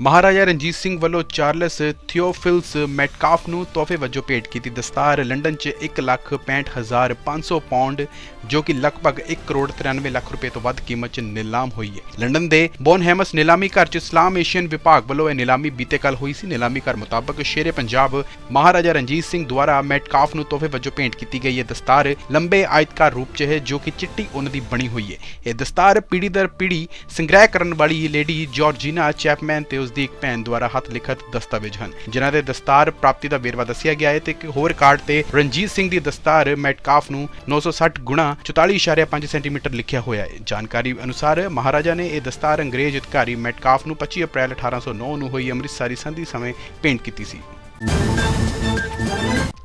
ਮਹਾਰਾਜਾ ਰਣਜੀਤ ਸਿੰਘ ਵੱਲੋਂ ਚਾਰਲਸ ਥਿਓਫਿਲਸ ਮੈਟਕਾਫ ਨੂੰ ਤੋਹਫੇ ਵਜੋਂ ਭੇਟ ਕੀਤੀ। ਦਸਤਾਰ ਲੰਡਨ 'ਚ 1,65,500 ਪਾਉਂਡ ਜੋ ਕਿ ਲਗਭਗ 1 ਕਰੋੜ 93 ਲੱਖ ਰੁਪਏ ਤੋਂ ਵੱਧ ਕੀਮਤ 'ਚ ਨਿਲਾਮ ਹੋਈ ਹੈ। ਲੰਡਨ ਦੇ ਬੋਨਹੈਮਸ ਨਿਲਾਮੀ ਘਰ 'ਚ ਇਸਲਾਮ ਏਸ਼ੀਅਨ ਵਿਭਾਗ ਵੱਲੋਂ ਇਹ ਨਿਲਾਮੀ ਬੀਤੇ ਕੱਲ ਹੋਈ ਸੀ। ਨਿਲਾਮੀ ਘਰ ਮੁਤਾਬਕ ਸ਼ੇਰੇ ਪੰਜਾਬ ਮਹਾਰਾਜਾ ਰਣਜੀਤ ਸਿੰਘ ਦੁਆਰਾ ਮੈਟਕਾਫ ਨੂੰ ਤੋਹਫੇ ਵਜੋਂ ਭੇਂਟ ਕੀਤੀ ਗਈ। ਇਹ ਦਸਤਾਰ ਲੰਬੇ ਆਇਤਕਾਰ ਰੂਪ 'ਚ ਹੈ ਜੋ ਕਿ ਚਿੱਟੀ ਉੱਨ ਦੀ ਬਣੀ ਹੋਈ ਹੈ। ਇਹ ਦਸਤਾਰ ਪੀੜੀ ਦਰ ਪੀੜੀ ਸੰਗ੍ਰਹਿ ਕਰਨ ਵਾਲੀ ਲੇਡੀ ਜਾਰਜੀਨਾ ਚੈਪਮੈਨ ਤੇ ਉਸ ਦੀ ਇੱਕ ਭੈਣ ਦੁਆਰਾ ਹੱਥ ਲਿਖਤ ਦਸਤਾਵੇਜ਼ ਹਨ, ਜਿਨ੍ਹਾਂ ਦੇ ਦਸਤਾਰ ਪ੍ਰਾਪਤੀ ਦਾ ਵੇਰਵਾ ਦੱਸਿਆ ਗਿਆ ਹੈ ਤੇ ਇੱਕ ਹੋਰ ਕਾਰਡ ਤੇ ਰਣਜੀਤ ਸਿੰਘ ਦੀ ਦਸਤਾਰ ਮੈਟਕਾਫ ਨੂੰ 960 ਗੁਣਾ 44.5 ਸੈਂਟੀਮੀਟਰ ਲਿਖਿਆ ਹੋਇਆ ਹੈ। ਜਾਣਕਾਰੀ ਅਨੁਸਾਰ ਮਹਾਰਾਜਾ ਨੇ ਇਹ ਦਸਤਾਰ ਅੰਗਰੇਜ਼ ਅਧਿਕਾਰੀ ਮੈਟਕਾਫ ਨੂੰ 25 ਅਪ੍ਰੈਲ 1809 ਨੂੰ ਹੋਈ ਅੰਮ੍ਰਿਤਸਰੀ ਸੰਧੀ ਸਮੇਂ ਭੇਂਟ ਕੀਤੀ ਸੀ।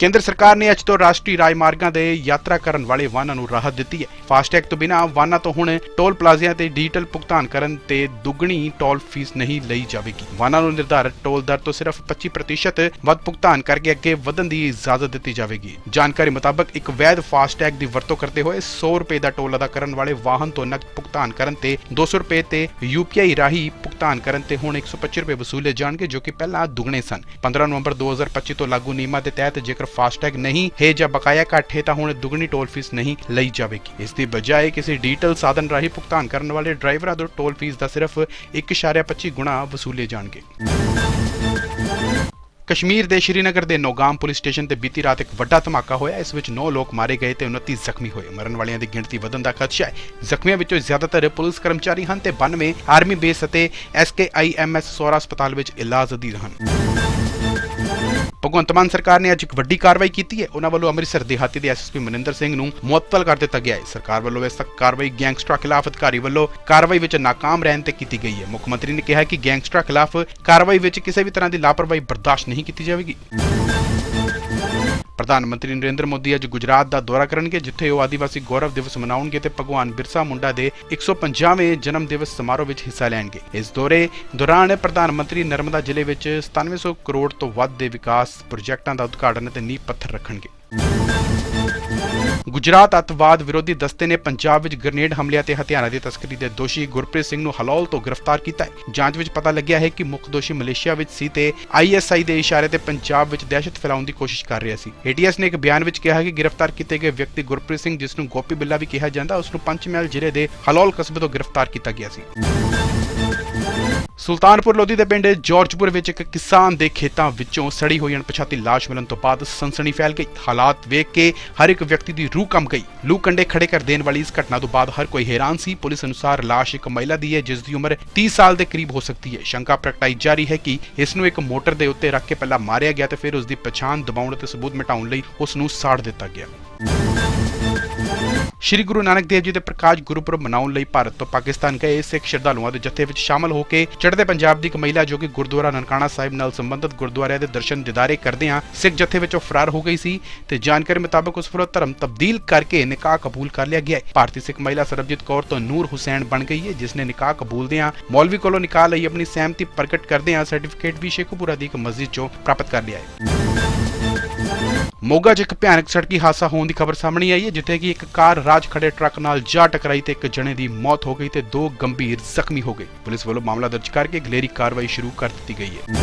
ਕੇਂਦਰ ਸਰਕਾਰ ਨੇ ਅੱਜ ਤੋਂ ਰਾਸ਼ਟਰੀ ਰਾਜਮਾਰਗਾਂ ਦੇ ਯਾਤਰਾ ਕਰਨ ਵਾਲੇ ਵਾਹਨਾਂ ਨੂੰ ਰਾਹਤ ਦਿੱਤੀ ਹੈ। ਫਾਸਟੈਗ ਤੋਂ ਬਿਨਾਂ ਵਾਹਨਾਂ ਤੋਂ ਹੁਣ ਟੋਲ ਪਲਾਜ਼ਿਆਂ ਤੇ ਡਿਜੀਟਲ ਭੁਗਤਾਨ ਕਰਨ ਤੇ ਦੁੱਗਣੀ ਟੋਲ ਫੀਸ ਨਹੀਂ ਲਈ ਜਾਵੇਗੀ। ਵਾਹਨਾਂ ਨੂੰ ਨਿਰਧਾਰਤ ਟੋਲ ਦਰ ਤੋਂ ਸਿਰਫ 25% ਵੱਧ ਭੁਗਤਾਨ ਕਰਕੇ ਅੱਗੇ ਵਧਣ ਦੀ ਇਜਾਜ਼ਤ ਦਿੱਤੀ ਜਾਵੇਗੀ। ਜਾਣਕਾਰੀ ਮੁਤਾਬਕ ਇੱਕ ਵੈਧ ਫਾਸਟੈਗ ਦੀ ਵਰਤੋਂ ਕਰਦੇ ਹੋਏ 100 ਰੁਪਏ ਦਾ ਟੋਲ ਅਦਾ ਕਰਨ ਵਾਲੇ ਵਾਹਨ ਤੋਂ ਨਕਦ ਭੁਗਤਾਨ ਕਰਨ ਤੇ 200 ਰੁਪਏ ਤੇ ਯੂਪੀਆਈ ਰਾਹੀਂ ਭੁਗਤਾਨ ਕਰਨ ਤੇ ਹੁਣ 125 ਰੁਪਏ ਵਸੂਲੇ ਜਾਣਗੇ ਜੋ ਕਿ ਪਹਿਲਾਂ ਦੁੱਗਣੇ ਸਨ। 15 ਨਵੰਬਰ 2025 ਤੋਂ ਲਾਗੂ ਨਿਯਮਾਂ ਦੇ ਤਹਿਤ ਜੇਕਰ ਫਾਸਟੈਗ ਨਹੀਂ, ਹੈ ਜਾਂ ਬਕਾਇਆ ਘੱਟ ਹੈ ਤਾਂ ਹੁਣ ਦੁੱਗਣੀ ਟੋਲ ਫੀਸ ਨਹੀਂ ਲਈ ਜਾਵੇਗੀ। ਇਸ ਦੀ ਬਜਾਏ ਕਿਸੇ ਡਿਜੀਟਲ ਸਾਧਨ ਰਾਹੀਂ ਭੁਗਤਾਨ ਕਰਨ ਵਾਲੇ ਡਰਾਈਵਰਾਂ ਤੋਂ ਟੋਲ ਫੀਸ ਦਾ ਸਿਰਫ 1.25 ਗੁਣਾ ਵਸੂਲੇ ਜਾਣਗੇ। ਕਸ਼ਮੀਰ ਦੇ ਸ਼੍ਰੀਨਗਰ ਦੇ ਨੋਗਾਮ ਪੁਲਿਸ ਸਟੇਸ਼ਨ ਤੇ ਬੀਤੀ ਰਾਤ ਇੱਕ ਵੱਡਾ ਧਮਾਕਾ ਹੋਇਆ। ਇਸ ਵਿੱਚ 9 ਲੋਕ ਮਾਰੇ ਗਏ ਤੇ 29 ਜ਼ਖਮੀ ਹੋਏ। ਮਰਨ ਵਾਲਿਆਂ ਦੀ ਗਿਣਤੀ ਵਧਣ ਦਾ ਖਦਸ਼ਾ ਹੈ। ਜ਼ਖਮੀਆਂ ਵਿੱਚੋਂ ਜ਼ਿਆਦਾਤਰ ਪੁਲਿਸ ਕਰਮਚਾਰੀ ਹਨ ਤੇ 92 ਆਰਮੀ ਬੇਸ ਅਤੇ ਐਸਕੇਆਈਐਮਐਸ ਸੋਰਾ ਹਸਪਤਾਲ ਵਿੱਚ ਇਲਾਜ ਅਧੀਨ ਹਨ। ਭਗਵੰਤ ਮਾਨ ਸਰਕਾਰ ਨੇ ਅੱਜ ਇੱਕ ਵੱਡੀ ਕਾਰਵਾਈ ਕੀਤੀ ਹੈ। ਉਹਨਾਂ ਵੱਲੋਂ ਅੰਮ੍ਰਿਤਸਰ ਦੇਹਾਤੀ ਦੇ ਐਸਐਸਪੀ ਮਨਿੰਦਰ ਸਿੰਘ ਨੂੰ ਮੁਅੱਤਲ ਕਰ ਦਿੱਤਾ ਗਿਆ ਹੈ। ਸਰਕਾਰ ਵੱਲੋਂ ਇਸ ਕਾਰਵਾਈ ਗੈਂਗਸਟਰਾਂ ਖਿਲਾਫ ਅਧਿਕਾਰੀ ਵੱਲੋਂ ਕਾਰਵਾਈ ਵਿੱਚ ਨਾਕਾਮ ਰਹਿਣ ਤੇ ਕੀਤੀ ਗਈ ਹੈ। ਮੁੱਖ ਮੰਤਰੀ ਨੇ ਕਿਹਾ ਕਿ ਗੈਂਗਸਟਰਾਂ ਖਿਲਾਫ ਕਾਰਵਾਈ ਵਿੱਚ ਕਿਸੇ ਵੀ ਤਰ੍ਹਾਂ ਦੀ ਲਾਪਰਵਾਹੀ ਬਰਦਾਸ਼ਤ ਨਹੀਂ ਕੀਤੀ ਜਾਵੇਗੀ। ਪ੍ਰਧਾਨ ਮੰਤਰੀ ਨਰਿੰਦਰ ਮੋਦੀ ਅੱਜ ਗੁਜਰਾਤ ਦਾ ਦੌਰਾ ਕਰਨਗੇ, ਜਿੱਥੇ ਉਹ ਆਦੀਵਾਸੀ ਗੌਰਵ ਦਿਵਸ ਮਨਾਉਣਗੇ ਤੇ ਭਗਵਾਨ ਬਿਰਸਾ ਮੁੰਡਾ ਦੇ 150ਵੇਂ ਜਨਮ ਦਿਵਸ ਸਮਾਰੋਹ ਵਿੱਚ ਹਿੱਸਾ ਲੈਣਗੇ। ਇਸ ਦੌਰੇ ਦੌਰਾਨ ਪ੍ਰਧਾਨ ਮੰਤਰੀ ਨਰਮਦਾ ਜ਼ਿਲ੍ਹੇ ਵਿੱਚ 9700 ਕਰੋੜ ਤੋਂ ਵੱਧ ਦੇ ਵਿਕਾਸ ਪ੍ਰੋਜੈਕਟਾਂ ਦਾ ਉਦਘਾਟਨ ਅਤੇ ਨੀਂਹ ਪੱਥਰ ਰੱਖਣਗੇ। ਗੁਜਰਾਤ ਅੱਤਵਾਦ ਵਿਰੋਧੀ ਦਸਤੇ ਨੇ ਪੰਜਾਬ ਵਿੱਚ ਗ੍ਰਨੇਡ ਹਮਲਿਆਂ ਤੇ ਹਥਿਆਰਾਂ ਦੀ ਤਸਕਰੀ ਦੇ ਦੋਸ਼ੀ ਗੁਰਪ੍ਰੀਤ ਸਿੰਘ ਨੂੰ ਹਲੌਲ ਤੋਂ ਗ੍ਰਿਫਤਾਰ ਕੀਤਾ ਹੈ। ਜਾਂਚ ਵਿੱਚ ਪਤਾ ਲੱਗਿਆ ਹੈ ਕਿ ਮੁੱਖ ਦੋਸ਼ੀ ਮਲੇਸ਼ੀਆ ਵਿੱਚ ਸੀ ਤੇ ਆਈਐਸਆਈ ਦੇ ਇਸ਼ਾਰੇ ਤੇ ਪੰਜਾਬ ਵਿੱਚ ਦਹਿਸ਼ਤ ਫੈਲਾਉਣ ਦੀ ਕੋਸ਼ਿਸ਼ ਕਰ ਰਿਹਾ ਸੀ। ਏਟੀਐਸ ਨੇ ਇੱਕ ਬਿਆਨ ਵਿੱਚ ਕਿਹਾ ਕਿ ਗ੍ਰਿਫਤਾਰ ਕੀਤੇ ਗਏ ਵਿਅਕਤੀ ਗੁਰਪ੍ਰੀਤ ਸਿੰਘ, ਜਿਸ ਨੂੰ ਗੋਪੀ ਬਿੱਲਾ ਵੀ ਕਿਹਾ ਜਾਂਦਾ, ਉਸ ਨੂੰ ਪੰਚਮਹਿਲ ਜ਼ਿਲ੍ਹੇ ਦੇ ਹਲੌਲ ਕਸਬੇ ਤੋਂ ਗ੍ਰਿਫਤਾਰ ਕੀਤਾ ਗਿਆ ਸੀ। ਸੁਲਤਾਨਪੁਰ ਲੋਧੀ ਦੇ ਪਿੰਡ ਜੋਰਜਪੁਰ ਵਿੱਚ ਇੱਕ ਕਿਸਾਨ ਦੇ ਖੇਤਾਂ ਵਿੱਚੋਂ ਸੜੀ ਹੋਈ ਅਣਪਛਾਤੀ ਲਾਸ਼ ਮਿਲਣ ਤੋਂ ਬਾਅਦ ਸਨਸਨੀ ਫੈਲ ਗਈ। ਹਾਲਾਤ ਵੇਖ ਕੇ ਹਰ ਇੱਕ ਵਿਅਕਤੀ ਦੀ ਰੂਹ ਕੰਬ ਗਈ। ਲੂ ਕੰਡੇ ਖੜੇ ਕਰ ਦੇਣ ਵਾਲੀ ਇਸ ਘਟਨਾ ਤੋਂ ਬਾਅਦ ਹਰ ਕੋਈ ਹੈਰਾਨ ਸੀ। ਪੁਲਿਸ ਅਨੁਸਾਰ ਲਾਸ਼ ਇੱਕ ਮਹਿਲਾ ਦੀ ਹੈ, ਜਿਸ ਦੀ ਉਮਰ 30 ਸਾਲ ਦੇ ਕਰੀਬ ਹੋ ਸਕਦੀ ਹੈ। ਸ਼ੰਕਾ ਪ੍ਰਗਟਾਈ ਜਾ ਰਹੀ ਹੈ ਕਿ ਇਸ ਨੂੰ ਇੱਕ ਮੋਟਰ ਦੇ ਉੱਤੇ ਰੱਖ ਕੇ ਪਹਿਲਾਂ ਮਾਰਿਆ ਗਿਆ ਤੇ ਫਿਰ ਉਸ ਦੀ ਪਛਾਣ ਦਬਾਉਣ ਅਤੇ ਸਬੂਤ ਮਿਟਾਉਣ ਲਈ ਉਸ ਨੂੰ ਸਾੜ ਦਿੱਤਾ ਗਿਆ। ਸ਼੍ਰੀ ਗੁਰੂ ਨਾਨਕ ਦੇਵ ਜੀ ਦੇ ਪ੍ਰਕਾਸ਼ ਗੁਰਪੁਰਬ ਮਨਾਉਣ ਲਈ ਭਾਰਤ ਤੋਂ ਪਾਕਿਸਤਾਨ ਗਏ, ਸਿੱਖ ਸ਼ਰਧਾਲੂਆਂ ਦੇ ਜਥੇ ਵਿੱਚ ਸ਼ਾਮਲ ਹੋ ਕੇ ਚੜ੍ਹਦੇ ਪੰਜਾਬ ਦੀ ਇੱਕ ਮਹਿਲਾ ਜੋ ਕਿ ਗੁਰਦੁਆਰਾ ਨਨਕਾਣਾ ਸਾਹਿਬ ਨਾਲ ਸੰਬੰਧਿਤ ਗੁਰਦੁਆਰਿਆਂ ਦੇ ਦਰਸ਼ਨ ਦਿਦਾਰੇ ਕਰਦਿਆਂ ਸਿੱਖ ਜਥੇ ਵਿੱਚੋਂ ਫਰਾਰ ਹੋ ਗਈ ਸੀ ਤੇ ਜਾਣਕਾਰੀ ਮੁਤਾਬਕ ਉਸ ਵੱਲੋਂ ਧਰਮ ਤਬਦੀਲ ਕਰਕੇ ਨਿਕਾਹ ਕਬੂਲ ਕਰ ਲਿਆ ਗਿਆ ਹੈ। ਭਾਰਤੀ ਸਿੱਖ ਮਹਿਲਾ ਸਰਬਜੀਤ ਕੌਰ ਤੋਂ ਨੂਰ ਹੁਸੈਨ ਬਣ ਗਈ ਹੈ, ਜਿਸ ਨੇ ਨਿਕਾਹ ਕਬੂਲਦਿਆਂ ਮੌਲਵੀ ਕੋਲੋਂ ਨਿਕਾਹ ਲਈ ਆਪਣੀ ਸਹਿਮਤੀ ਪ੍ਰਗਟ ਕਰਦਿਆਂ ਸਰਟੀਫਿਕੇਟ ਵੀ ਸ਼ੇਖੂਪੁਰਾ ਦੀ ਇੱਕ ਮਸਜਿਦ ਚੋਂ ਪ੍ਰਾਪਤ ਕਰ ਲਿਆ ਹੈ। ਮੋਗਾ 'ਚ ਇੱਕ ਭਿਆਨਕ ਸੜਕੀ ਹਾਦਸਾ ਹੋਣ ਦੀ ਖਬਰ ਸਾਹਮਣੇ ਆਈ ਹੈ, ਜਿੱਥੇ ਕਿ ਇੱਕ ਕਾਰ ਰਾਜ ਖੜੇ ਟਰੱਕ ਨਾਲ ਜਾ ਟਕਰਾਈ ਤੇ ਇੱਕ ਜਣੇ ਦੀ ਮੌਤ ਹੋ ਗਈ ਤੇ ਦੋ ਗੰਭੀਰ ਜ਼ਖਮੀ ਹੋ ਗਏ। ਪੁਲਿਸ ਵੱਲੋਂ ਮਾਮਲਾ ਦਰਜ ਕਰਕੇ ਗਲੇਰੀ ਕਾਰਵਾਈ ਸ਼ੁਰੂ ਕਰ ਦਿੱਤੀ ਗਈ ਹੈ।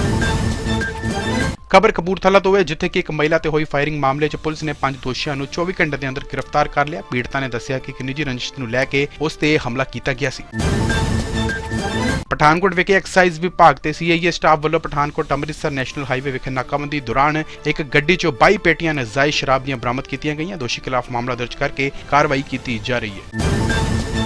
ਖਬਰ ਕਪੂਰਥਲਾ ਤੋਂ ਹੈ, ਜਿੱਥੇ ਕਿ ਇੱਕ ਮਹਿਲਾ ਤੇ ਹੋਈ ਫਾਇਰਿੰਗ ਮਾਮਲੇ 'ਚ ਪੁਲਿਸ ਨੇ ਪੰਜ ਦੋਸ਼ੀਆਂ ਨੂੰ 24 ਘੰਟੇ ਦੇ ਅੰਦਰ ਗ੍ਰਿਫਤਾਰ ਕਰ ਲਿਆ। ਪੀੜਤਾ ਨੇ ਦੱਸਿਆ ਕਿ ਇੱਕ ਨਿੱਜੀ ਰੰਜਿਸ਼ ਨੂੰ ਲੈ ਕੇ ਉਸ ਤੇ ਹਮਲਾ ਕੀਤਾ ਗਿਆ ਸੀ। ਪਠਾਨਕੋਟ ਵਿਖੇ ਐਕਸਾਈਜ਼ ਵਿਭਾਗ ਤੇ ਸੀਆਈਏ ਸਟਾਫ ਵੱਲੋਂ ਪਠਾਨਕੋਟ ਅੰਮ੍ਰਿਤਸਰ ਨੈਸ਼ਨਲ ਹਾਈਵੇ ਵਿਖੇ ਨਾਕਾਬੰਦੀ ਦੌਰਾਨ ਇੱਕ ਗੱਡੀ 'ਚੋਂ 22 ਪੇਟੀਆਂ ਨਜਾਇਜ਼ ਸ਼ਰਾਬ ਦੀਆਂ ਬਰਾਮਦ ਕੀਤੀਆਂ ਗਈਆਂ। ਦੋਸ਼ੀ ਖਿਲਾਫ ਮਾਮਲਾ ਦਰਜ ਕਰਕੇ ਕਾਰਵਾਈ ਕੀਤੀ ਜਾ ਰਹੀ ਹੈ।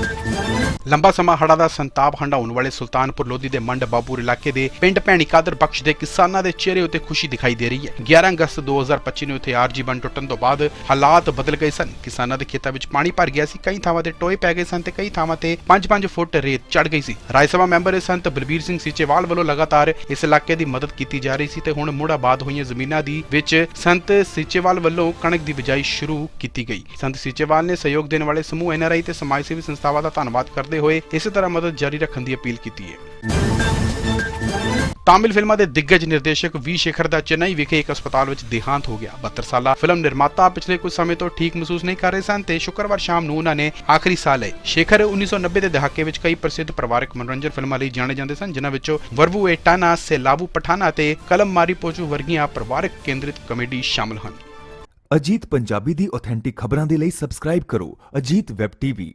ਲੰਬਾ ਸਮਾਂ ਹੜਾ ਦਾ ਸੰਤਾਪ ਹੰਡਾਉਣ ਵਾਲੇ ਸੁਲਤਾਨਪੁਰ ਲੋਧੀ ਦੇ ਮੰਡ ਬਾਬੂਰ ਇਲਾਕੇ ਦੇ ਪਿੰਡ ਭੈਣੀ ਕਾਦਰ ਬਖਸ਼ ਦੇ ਕਿਸਾਨਾਂ ਦੇ ਚਿਹਰੇ ਉੱਤੇ ਖੁਸ਼ੀ ਦਿਖਾਈ ਦੇ ਰਹੀ ਹੈ। 11 ਅਗਸਤ 2025 ਨੂੰ ਉੱਥੇ ਆਰਜੀ ਬੰਨ ਟੁੱਟਣ ਤੋਂ ਬਾਅਦ ਹਾਲਾਤ ਬਦਲ ਗਏ ਸਨ। ਕਿਸਾਨਾਂ ਦੇ ਖੇਤਾਂ ਵਿੱਚ ਪਾਣੀ ਭਰ ਗਿਆ ਸੀ। ਕਈ ਥਾਵਾਂ ਤੇ ਟੋਏ ਪੈ ਗਏ ਸਨ ਤੇ ਕਈ ਥਾਵਾਂ ਤੇ 5-5 ਫੁੱਟ ਰੇਤ ਚੜ ਗਈ ਸੀ। ਰਾਜ ਸਭਾ ਮੈਂਬਰ ਸੰਤ ਬਲਬੀਰ ਸਿੰਘ ਸੀਚੇਵਾਲ ਵੱਲੋਂ ਲਗਾਤਾਰ ਇਸ ਇਲਾਕੇ ਦੀ ਮਦਦ ਕੀਤੀ ਜਾ ਰਹੀ ਸੀ ਤੇ ਹੁਣ ਮੁੜ ਆਬਾਦ ਹੋਈਆਂ ਜ਼ਮੀਨਾਂ ਦੀ ਵਿੱਚ ਸੰਤ ਸੀਚੇਵਾਲ ਵੱਲੋਂ ਕਣਕ ਦੀ ਬਿਜਾਈ ਸ਼ੁਰੂ ਕੀਤੀ ਗਈ। ਸੰਤ ਸੀਚੇਵਾਲ ਨੇ ਸਹਿਯੋਗ ਦੇਣ ਵਾਲੇ ਸਮੂਹ ਐਨਆਰਆਈ ਤੇ ਸਮਾਜ ਸੇਵੀ ਸੰਸਥਾਵਾਂ ਦਾ ਧੰਨਵਾਦ ਕਰਦੇ ਹੋਏ ਇਸੇ ਤਰ੍ਹਾਂ ਮਦਦ ਜਾਰੀ ਰੱਖਣ ਦੀ ਅਪੀਲ ਕੀਤੀ ਹੈ। ਤਾਮਿਲ ਫਿਲਮਾਂ ਦੇ ਦਿੱਗਜ ਨਿਰਦੇਸ਼ਕ ਵੀ ਸ਼ੇਖਰ ਦਾ ਚੇਨਈ ਵਿਖੇ ਇੱਕ ਹਸਪਤਾਲ ਵਿੱਚ ਦੇਹਾਂਤ ਹੋ ਗਿਆ। 72 ਸਾਲਾ ਫਿਲਮ ਨਿਰਮਾਤਾ ਪਿਛਲੇ ਕੁਝ ਸਮੇਂ ਤੋਂ ਠੀਕ ਮਹਿਸੂਸ ਨਹੀਂ ਕਰ ਰਹੇ ਸਨ ਤੇ ਸ਼ੁੱਕਰਵਾਰ ਸ਼ਾਮ ਨੂੰ ਉਹਨਾਂ ਨੇ ਆਖਰੀ ਸਾਹ ਲਏ। ਸ਼ੇਖਰ 1990 ਦੇ ਦਹਾਕੇ ਵਿੱਚ ਕਈ ਪ੍ਰਸਿੱਧ ਪਰਿਵਾਰਕ ਮਨੋਰੰਜਨ ਫਿਲਮਾਂ ਲਈ ਜਾਣੇ ਜਾਂਦੇ ਸਨ, ਜਿਨ੍ਹਾਂ ਵਿੱਚੋਂ ਵਰਵੂ ਏਟਾਨਾ ਸੇਲਾਵੂ ਪਠਾਨਾ ਤੇ ਕਲਮ ਮਾਰੀ ਪੋਚੂ ਵਰਗੀਆਂ ਪਰਿਵਾਰਕ ਕੇਂਦਰਿਤ ਕਮੇਡੀ ਸ਼ਾਮਲ ਹਨ। ਅਜੀਤ ਪੰਜਾਬੀ ਦੀ ਆਥੈਂਟਿਕ ਖਬਰਾਂ ਦੇ ਲਈ ਸਬਸਕ੍ਰਾਈਬ ਕਰੋ ਅਜੀਤ ਵੈਬ ਟੀਵੀ।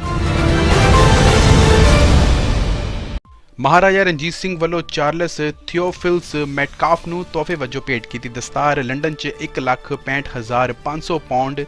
ਮਹਾਰਾਜਾ ਰਣਜੀਤ ਸਿੰਘ ਵੱਲੋਂ ਚਾਰਲਸ ਥਿਓਫਿਲਸ ਮੈਟਕਾਫ ਨੂੰ ਤੋਹਫੇ ਵਜੋਂ ਭੇਟ ਕੀਤੀ। ਦਸਤਾਰ ਲੰਡਨ 'ਚ 1,65,500 ਪਾਉਂਡ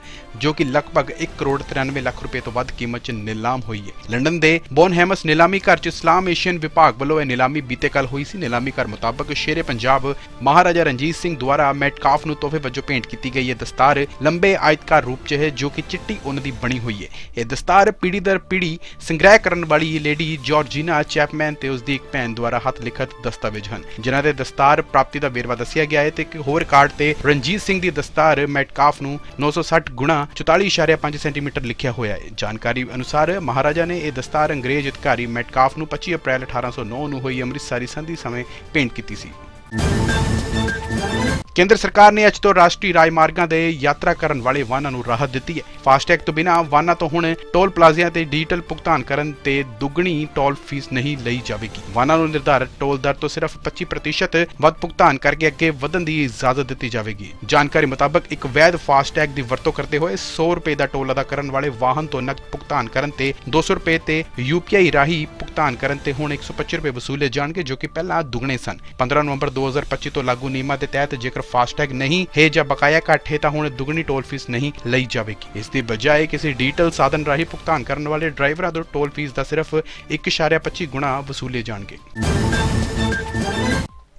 ਜੋ ਕਿ ਲਗਭਗ 1 ਕਰੋੜ 93 ਲੱਖ ਰੁਪਏ ਤੋਂ ਵੱਧ ਕੀਮਤ 'ਚ ਨਿਲਾਮ ਹੋਈ ਹੈ। ਲੰਡਨ ਦੇ ਬੋਨਹੈਮਸ ਨਿਲਾਮੀ ਘਰ 'ਚ ਇਸਲਾਮ ਏਸ਼ੀਅਨ ਵਿਭਾਗ ਵੱਲੋਂ ਇਹ ਨਿਲਾਮੀ ਬੀਤੇ ਕੱਲ ਹੋਈ ਸੀ। ਨਿਲਾਮੀ ਘਰ ਮੁਤਾਬਕ ਸ਼ੇਰੇ ਪੰਜਾਬ ਮਹਾਰਾਜਾ ਰਣਜੀਤ ਸਿੰਘ ਦੁਆਰਾ ਮੈਟਕਾਫ ਨੂੰ ਤੋਹਫੇ ਵਜੋਂ ਭੇਂਟ ਕੀਤੀ ਗਈ। ਇਹ ਦਸਤਾਰ ਲੰਬੇ ਆਇਤਕਾਰ ਰੂਪ 'ਚ ਹੈ ਜੋ ਕਿ ਚਿੱਟੀ ਉੱਨ ਦੀ ਬਣੀ ਹੋਈ ਹੈ। ਇਹ ਦਸਤਾਰ ਪੀੜੀ ਦਰ ਪੀੜੀ ਸੰਗ੍ਰਹਿ ਕਰਨ ਵਾਲੀ ਲੇਡੀ ਜਾਰਜੀਨਾ ਚੈਪਮੈਨ ਤੇ ਉਸ ਦੀ ਇੱਕ ਭੈਣ ਦੁਆਰਾ ਹੱਥ ਲਿਖਤ ਦਸਤਾਵੇਜ਼ ਹਨ। ਜਿਨ੍ਹਾਂ ਦੇ ਦਸਤਾਰ ਪ੍ਰਾਪਤੀ ਦਾ ਵੇਰਵਾ ਦੱਸਿਆ ਗਿਆ ਹੈ ਤੇ ਇੱਕ ਹੋਰ ਕਾਰਡ ਤੇ ਰਣਜੀਤ ਸਿੰਘ ਦੀ ਦਸਤਾਰ ਮੈਟਕਾਫ ਨੂੰ 960 ਗੁਣਾ 44.5 ਸੈਂਟੀਮੀਟਰ ਲਿਖਿਆ ਹੋਇਆ ਹੈ। ਜਾਣਕਾਰੀ ਅਨੁਸਾਰ ਮਹਾਰਾਜਾ ਨੇ ਇਹ ਦਸਤਾਰ ਅੰਗਰੇਜ਼ ਅਧਿਕਾਰੀ ਮੈਟਕਾਫ ਨੂੰ 25 ਅਪ੍ਰੈਲ 1809 ਨੂੰ ਹੋਈ ਅੰਮ੍ਰਿਤਸਰੀ ਸੰਧੀ ਸਮੇਂ ਭੇਂਟ ਕੀਤੀ ਸੀ। ਕੇਂਦਰ ਸਰਕਾਰ ਨੇ ਅੱਜ ਤੋਂ ਰਾਸ਼ਟਰੀ ਰਾਜਮਾਰਗਾਂ ਦੇ ਯਾਤਰਾ ਕਰਨ ਵਾਲੇ ਵਾਹਨਾਂ ਨੂੰ ਰਾਹਤ ਦਿੱਤੀ ਹੈ। ਫਾਸਟੈਗ ਤੋਂ ਬਿਨਾਂ ਵਾਹਨਾਂ ਤੋਂ ਹੁਣ ਟੋਲ ਪਲਾਜ਼ਿਆਂ ਤੇ ਡਿਜੀਟਲ ਭੁਗਤਾਨ ਕਰਨ ਤੇ ਦੁੱਗਣੀ ਟੋਲ ਫੀਸ ਨਹੀਂ ਲਈ ਜਾਵੇਗੀ। ਵਾਹਨਾਂ ਨੂੰ ਨਿਰਧਾਰਤ ਟੋਲ ਦਰ ਤੋਂ ਸਿਰਫ 25% ਵੱਧ ਭੁਗਤਾਨ ਕਰਕੇ ਅੱਗੇ ਵਧਣ ਦੀ ਇਜਾਜ਼ਤ ਦਿੱਤੀ ਜਾਵੇਗੀ। ਜਾਣਕਾਰੀ ਮੁਤਾਬਕ ਇੱਕ ਵੈਧ ਫਾਸਟੈਗ ਦੀ ਵਰਤੋਂ ਕਰਦੇ ਹੋਏ 100 ਰੁਪਏ ਦਾ ਟੋਲ ਅਦਾ ਕਰਨ ਵਾਲੇ ਵਾਹਨ ਤੋਂ ਨਕਦ ਭੁਗਤਾਨ ਕਰਨ ਤੇ 200 ਰੁਪਏ ਤੇ ਯੂਪੀਆਈ ਰਾਹੀਂ ਭੁਗਤਾਨ ਕਰਨ ਤੇ ਹੁਣ 125 ਰੁਪਏ ਵਸੂਲੇ ਜਾਣਗੇ, ਜੋ ਕਿ ਪਹਿਲਾਂ ਦੁੱਗਣੇ ਸਨ। 15 ਨਵੰਬਰ 2025 ਤੋਂ ਲਾਗੂ ਨਿਯਮਾਂ ਦੇ ਤਹਿਤ ਜੇਕਰ ਫਾਸਟੈਗ ਨਹੀਂ, ਹੈ ਜਾਂ ਬਕਾਇਆ ਘੱਟ ਹੈ, ਤਾਂ ਹੁਣ ਦੁੱਗਣੀ ਟੋਲ ਫੀਸ ਨਹੀਂ ਲਈ ਜਾਵੇਗੀ। ਇਸ ਦੀ ਬਜਾਏ ਕਿਸੇ ਡਿਜੀਟਲ ਸਾਧਨ ਰਾਹੀਂ ਭੁਗਤਾਨ ਕਰਨ ਵਾਲੇ ਡਰਾਈਵਰਾਂ ਤੋਂ ਟੋਲ ਫੀਸ ਦਾ ਸਿਰਫ 1.25 ਗੁਣਾ ਵਸੂਲੇ ਜਾਣਗੇ।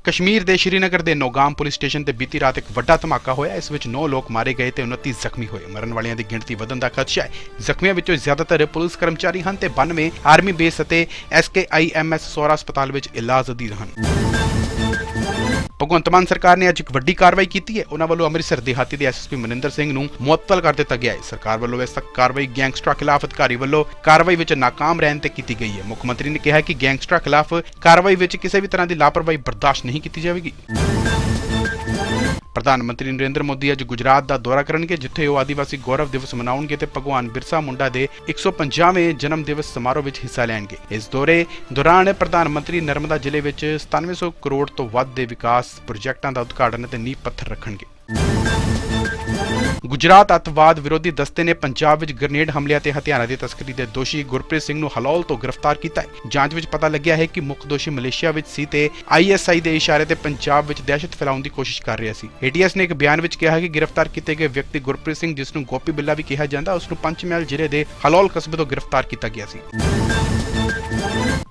ਕਸ਼ਮੀਰ ਦੇ ਸ਼੍ਰੀਨਗਰ ਦੇ ਨੋਗਾਮ ਪੁਲਿਸ ਸਟੇਸ਼ਨ ਤੇ ਬੀਤੀ ਰਾਤ ਇੱਕ ਵੱਡਾ ਧਮਾਕਾ ਹੋਇਆ। ਇਸ ਵਿੱਚ 9 ਲੋਕ ਮਾਰੇ ਗਏ ਤੇ 29 ਜ਼ਖਮੀ ਹੋਏ। ਮਰਨ ਵਾਲਿਆਂ ਦੀ ਗਿਣਤੀ ਵਧਣ ਦਾ ਖਦਸ਼ਾ ਹੈ। ਜ਼ਖਮੀਆਂ ਵਿੱਚੋਂ ਜ਼ਿਆਦਾਤਰ ਪੁਲਿਸ ਕਰਮਚਾਰੀ ਹਨ ਤੇ 92 ਆਰਮੀ ਬੇਸ ਅਤੇ ਐਸਕੇਆਈਐਮਐਸ ਸੌਰਾ ਹਸਪਤਾਲ ਵਿੱਚ ਇਲਾਜ ਅਧੀਨ ਹਨ। ਭਗਵੰਤ ਮਾਨ ਸਰਕਾਰ ਨੇ ਅੱਜ ਇੱਕ ਵੱਡੀ ਕਾਰਵਾਈ ਕੀਤੀ ਹੈ। ਉਹਨਾਂ ਵੱਲੋਂ ਅੰਮ੍ਰਿਤਸਰ ਦਿਹਾਤੀ ਦੇ ਐਸਐਸਪੀ ਮਨਿੰਦਰ ਸਿੰਘ ਨੂੰ ਮੁਅੱਤਲ ਕਰ ਦਿੱਤਾ ਗਿਆ ਹੈ। ਸਰਕਾਰ ਵੱਲੋਂ ਇਸ ਤੱਕ ਕਾਰਵਾਈ ਗੈਂਗਸਟਰਾਂ ਖਿਲਾਫ ਅਧਿਕਾਰੀ ਵੱਲੋਂ ਕਾਰਵਾਈ ਵਿੱਚ ਨਾਕਾਮ ਰਹਿਣ ਤੇ ਕੀਤੀ ਗਈ ਹੈ। ਮੁੱਖ ਮੰਤਰੀ ਨੇ ਕਿਹਾ ਕਿ ਗੈਂਗਸਟਰਾਂ ਖਿਲਾਫ ਕਾਰਵਾਈ ਵਿੱਚ ਕਿਸੇ ਵੀ ਤਰ੍ਹਾਂ ਦੀ ਲਾਪਰਵਾਹੀ ਬਰਦਾਸ਼ਤ ਨਹੀਂ ਕੀਤੀ ਜਾਵੇਗੀ। ਪ੍ਰਧਾਨ ਮੰਤਰੀ ਨਰਿੰਦਰ ਮੋਦੀ ਅੱਜ ਗੁਜਰਾਤ ਦਾ ਦੌਰਾ ਕਰਨਗੇ, ਜਿੱਥੇ ਉਹ ਆਦੀਵਾਸੀ ਗੌਰਵ ਦਿਵਸ ਮਨਾਉਣਗੇ ਤੇ ਭਗਵਾਨ ਬਿਰਸਾ ਮੁੰਡਾ ਦੇ 150ਵੇਂ ਜਨਮ ਦਿਵਸ ਸਮਾਰੋਹ ਵਿੱਚ ਹਿੱਸਾ ਲੈਣਗੇ। ਇਸ ਦੌਰੇ ਦੌਰਾਨ ਪ੍ਰਧਾਨ ਮੰਤਰੀ ਨਰਮਦਾ ਜ਼ਿਲ੍ਹੇ ਵਿੱਚ 9700 ਕਰੋੜ ਤੋਂ ਵੱਧ ਦੇ ਵਿਕਾਸ ਪ੍ਰੋਜੈਕਟਾਂ ਦਾ ਉਦਘਾਟਨ ਅਤੇ ਨੀਂਹ ਪੱਥਰ ਰੱਖਣਗੇ। ਗੁਜਰਾਤ ਅੱਤਵਾਦ ਵਿਰੋਧੀ ਦਸਤੇ ਨੇ ਪੰਜਾਬ ਵਿੱਚ ਗ੍ਰਨੇਡ ਹਮਲਿਆਂ ਤੇ ਹਥਿਆਰਾਂ ਦੀ ਤਸਕਰੀ ਦੇ ਦੋਸ਼ੀ ਗੁਰਪ੍ਰੀਤ ਸਿੰਘ ਨੂੰ ਹਲੌਲ ਤੋਂ ਗ੍ਰਿਫਤਾਰ ਕੀਤਾ ਹੈ। ਜਾਂਚ ਵਿੱਚ ਪਤਾ ਲੱਗਿਆ ਹੈ ਕਿ ਮੁੱਖ ਦੋਸ਼ੀ ਮਲੇਸ਼ੀਆ ਵਿੱਚ ਸੀ ਤੇ ਆਈਐਸਆਈ ਦੇ ਇਸ਼ਾਰੇ ਤੇ ਪੰਜਾਬ ਵਿੱਚ ਦਹਿਸ਼ਤ ਫੈਲਾਉਣ ਦੀ ਕੋਸ਼ਿਸ਼ ਕਰ ਰਿਹਾ ਸੀ। ਏਟੀਐਸ ਨੇ ਇੱਕ ਬਿਆਨ ਵਿੱਚ ਕਿਹਾ ਕਿ ਗ੍ਰਿਫਤਾਰ ਕੀਤੇ ਗਏ ਵਿਅਕਤੀ ਗੁਰਪ੍ਰੀਤ ਸਿੰਘ, ਜਿਸ ਨੂੰ ਗੋਪੀ ਬਿੱਲਾ ਵੀ ਕਿਹਾ ਜਾਂਦਾ ਉਸ ਨੂੰ ਪੰਚਮਹਿਲ ਜ਼ਿਲ੍ਹੇ ਦੇ ਹਲੌਲ ਕਸਬੇ ਤੋਂ ਗ੍ਰਿਫਤਾਰ ਕੀਤਾ ਗਿਆ ਸੀ।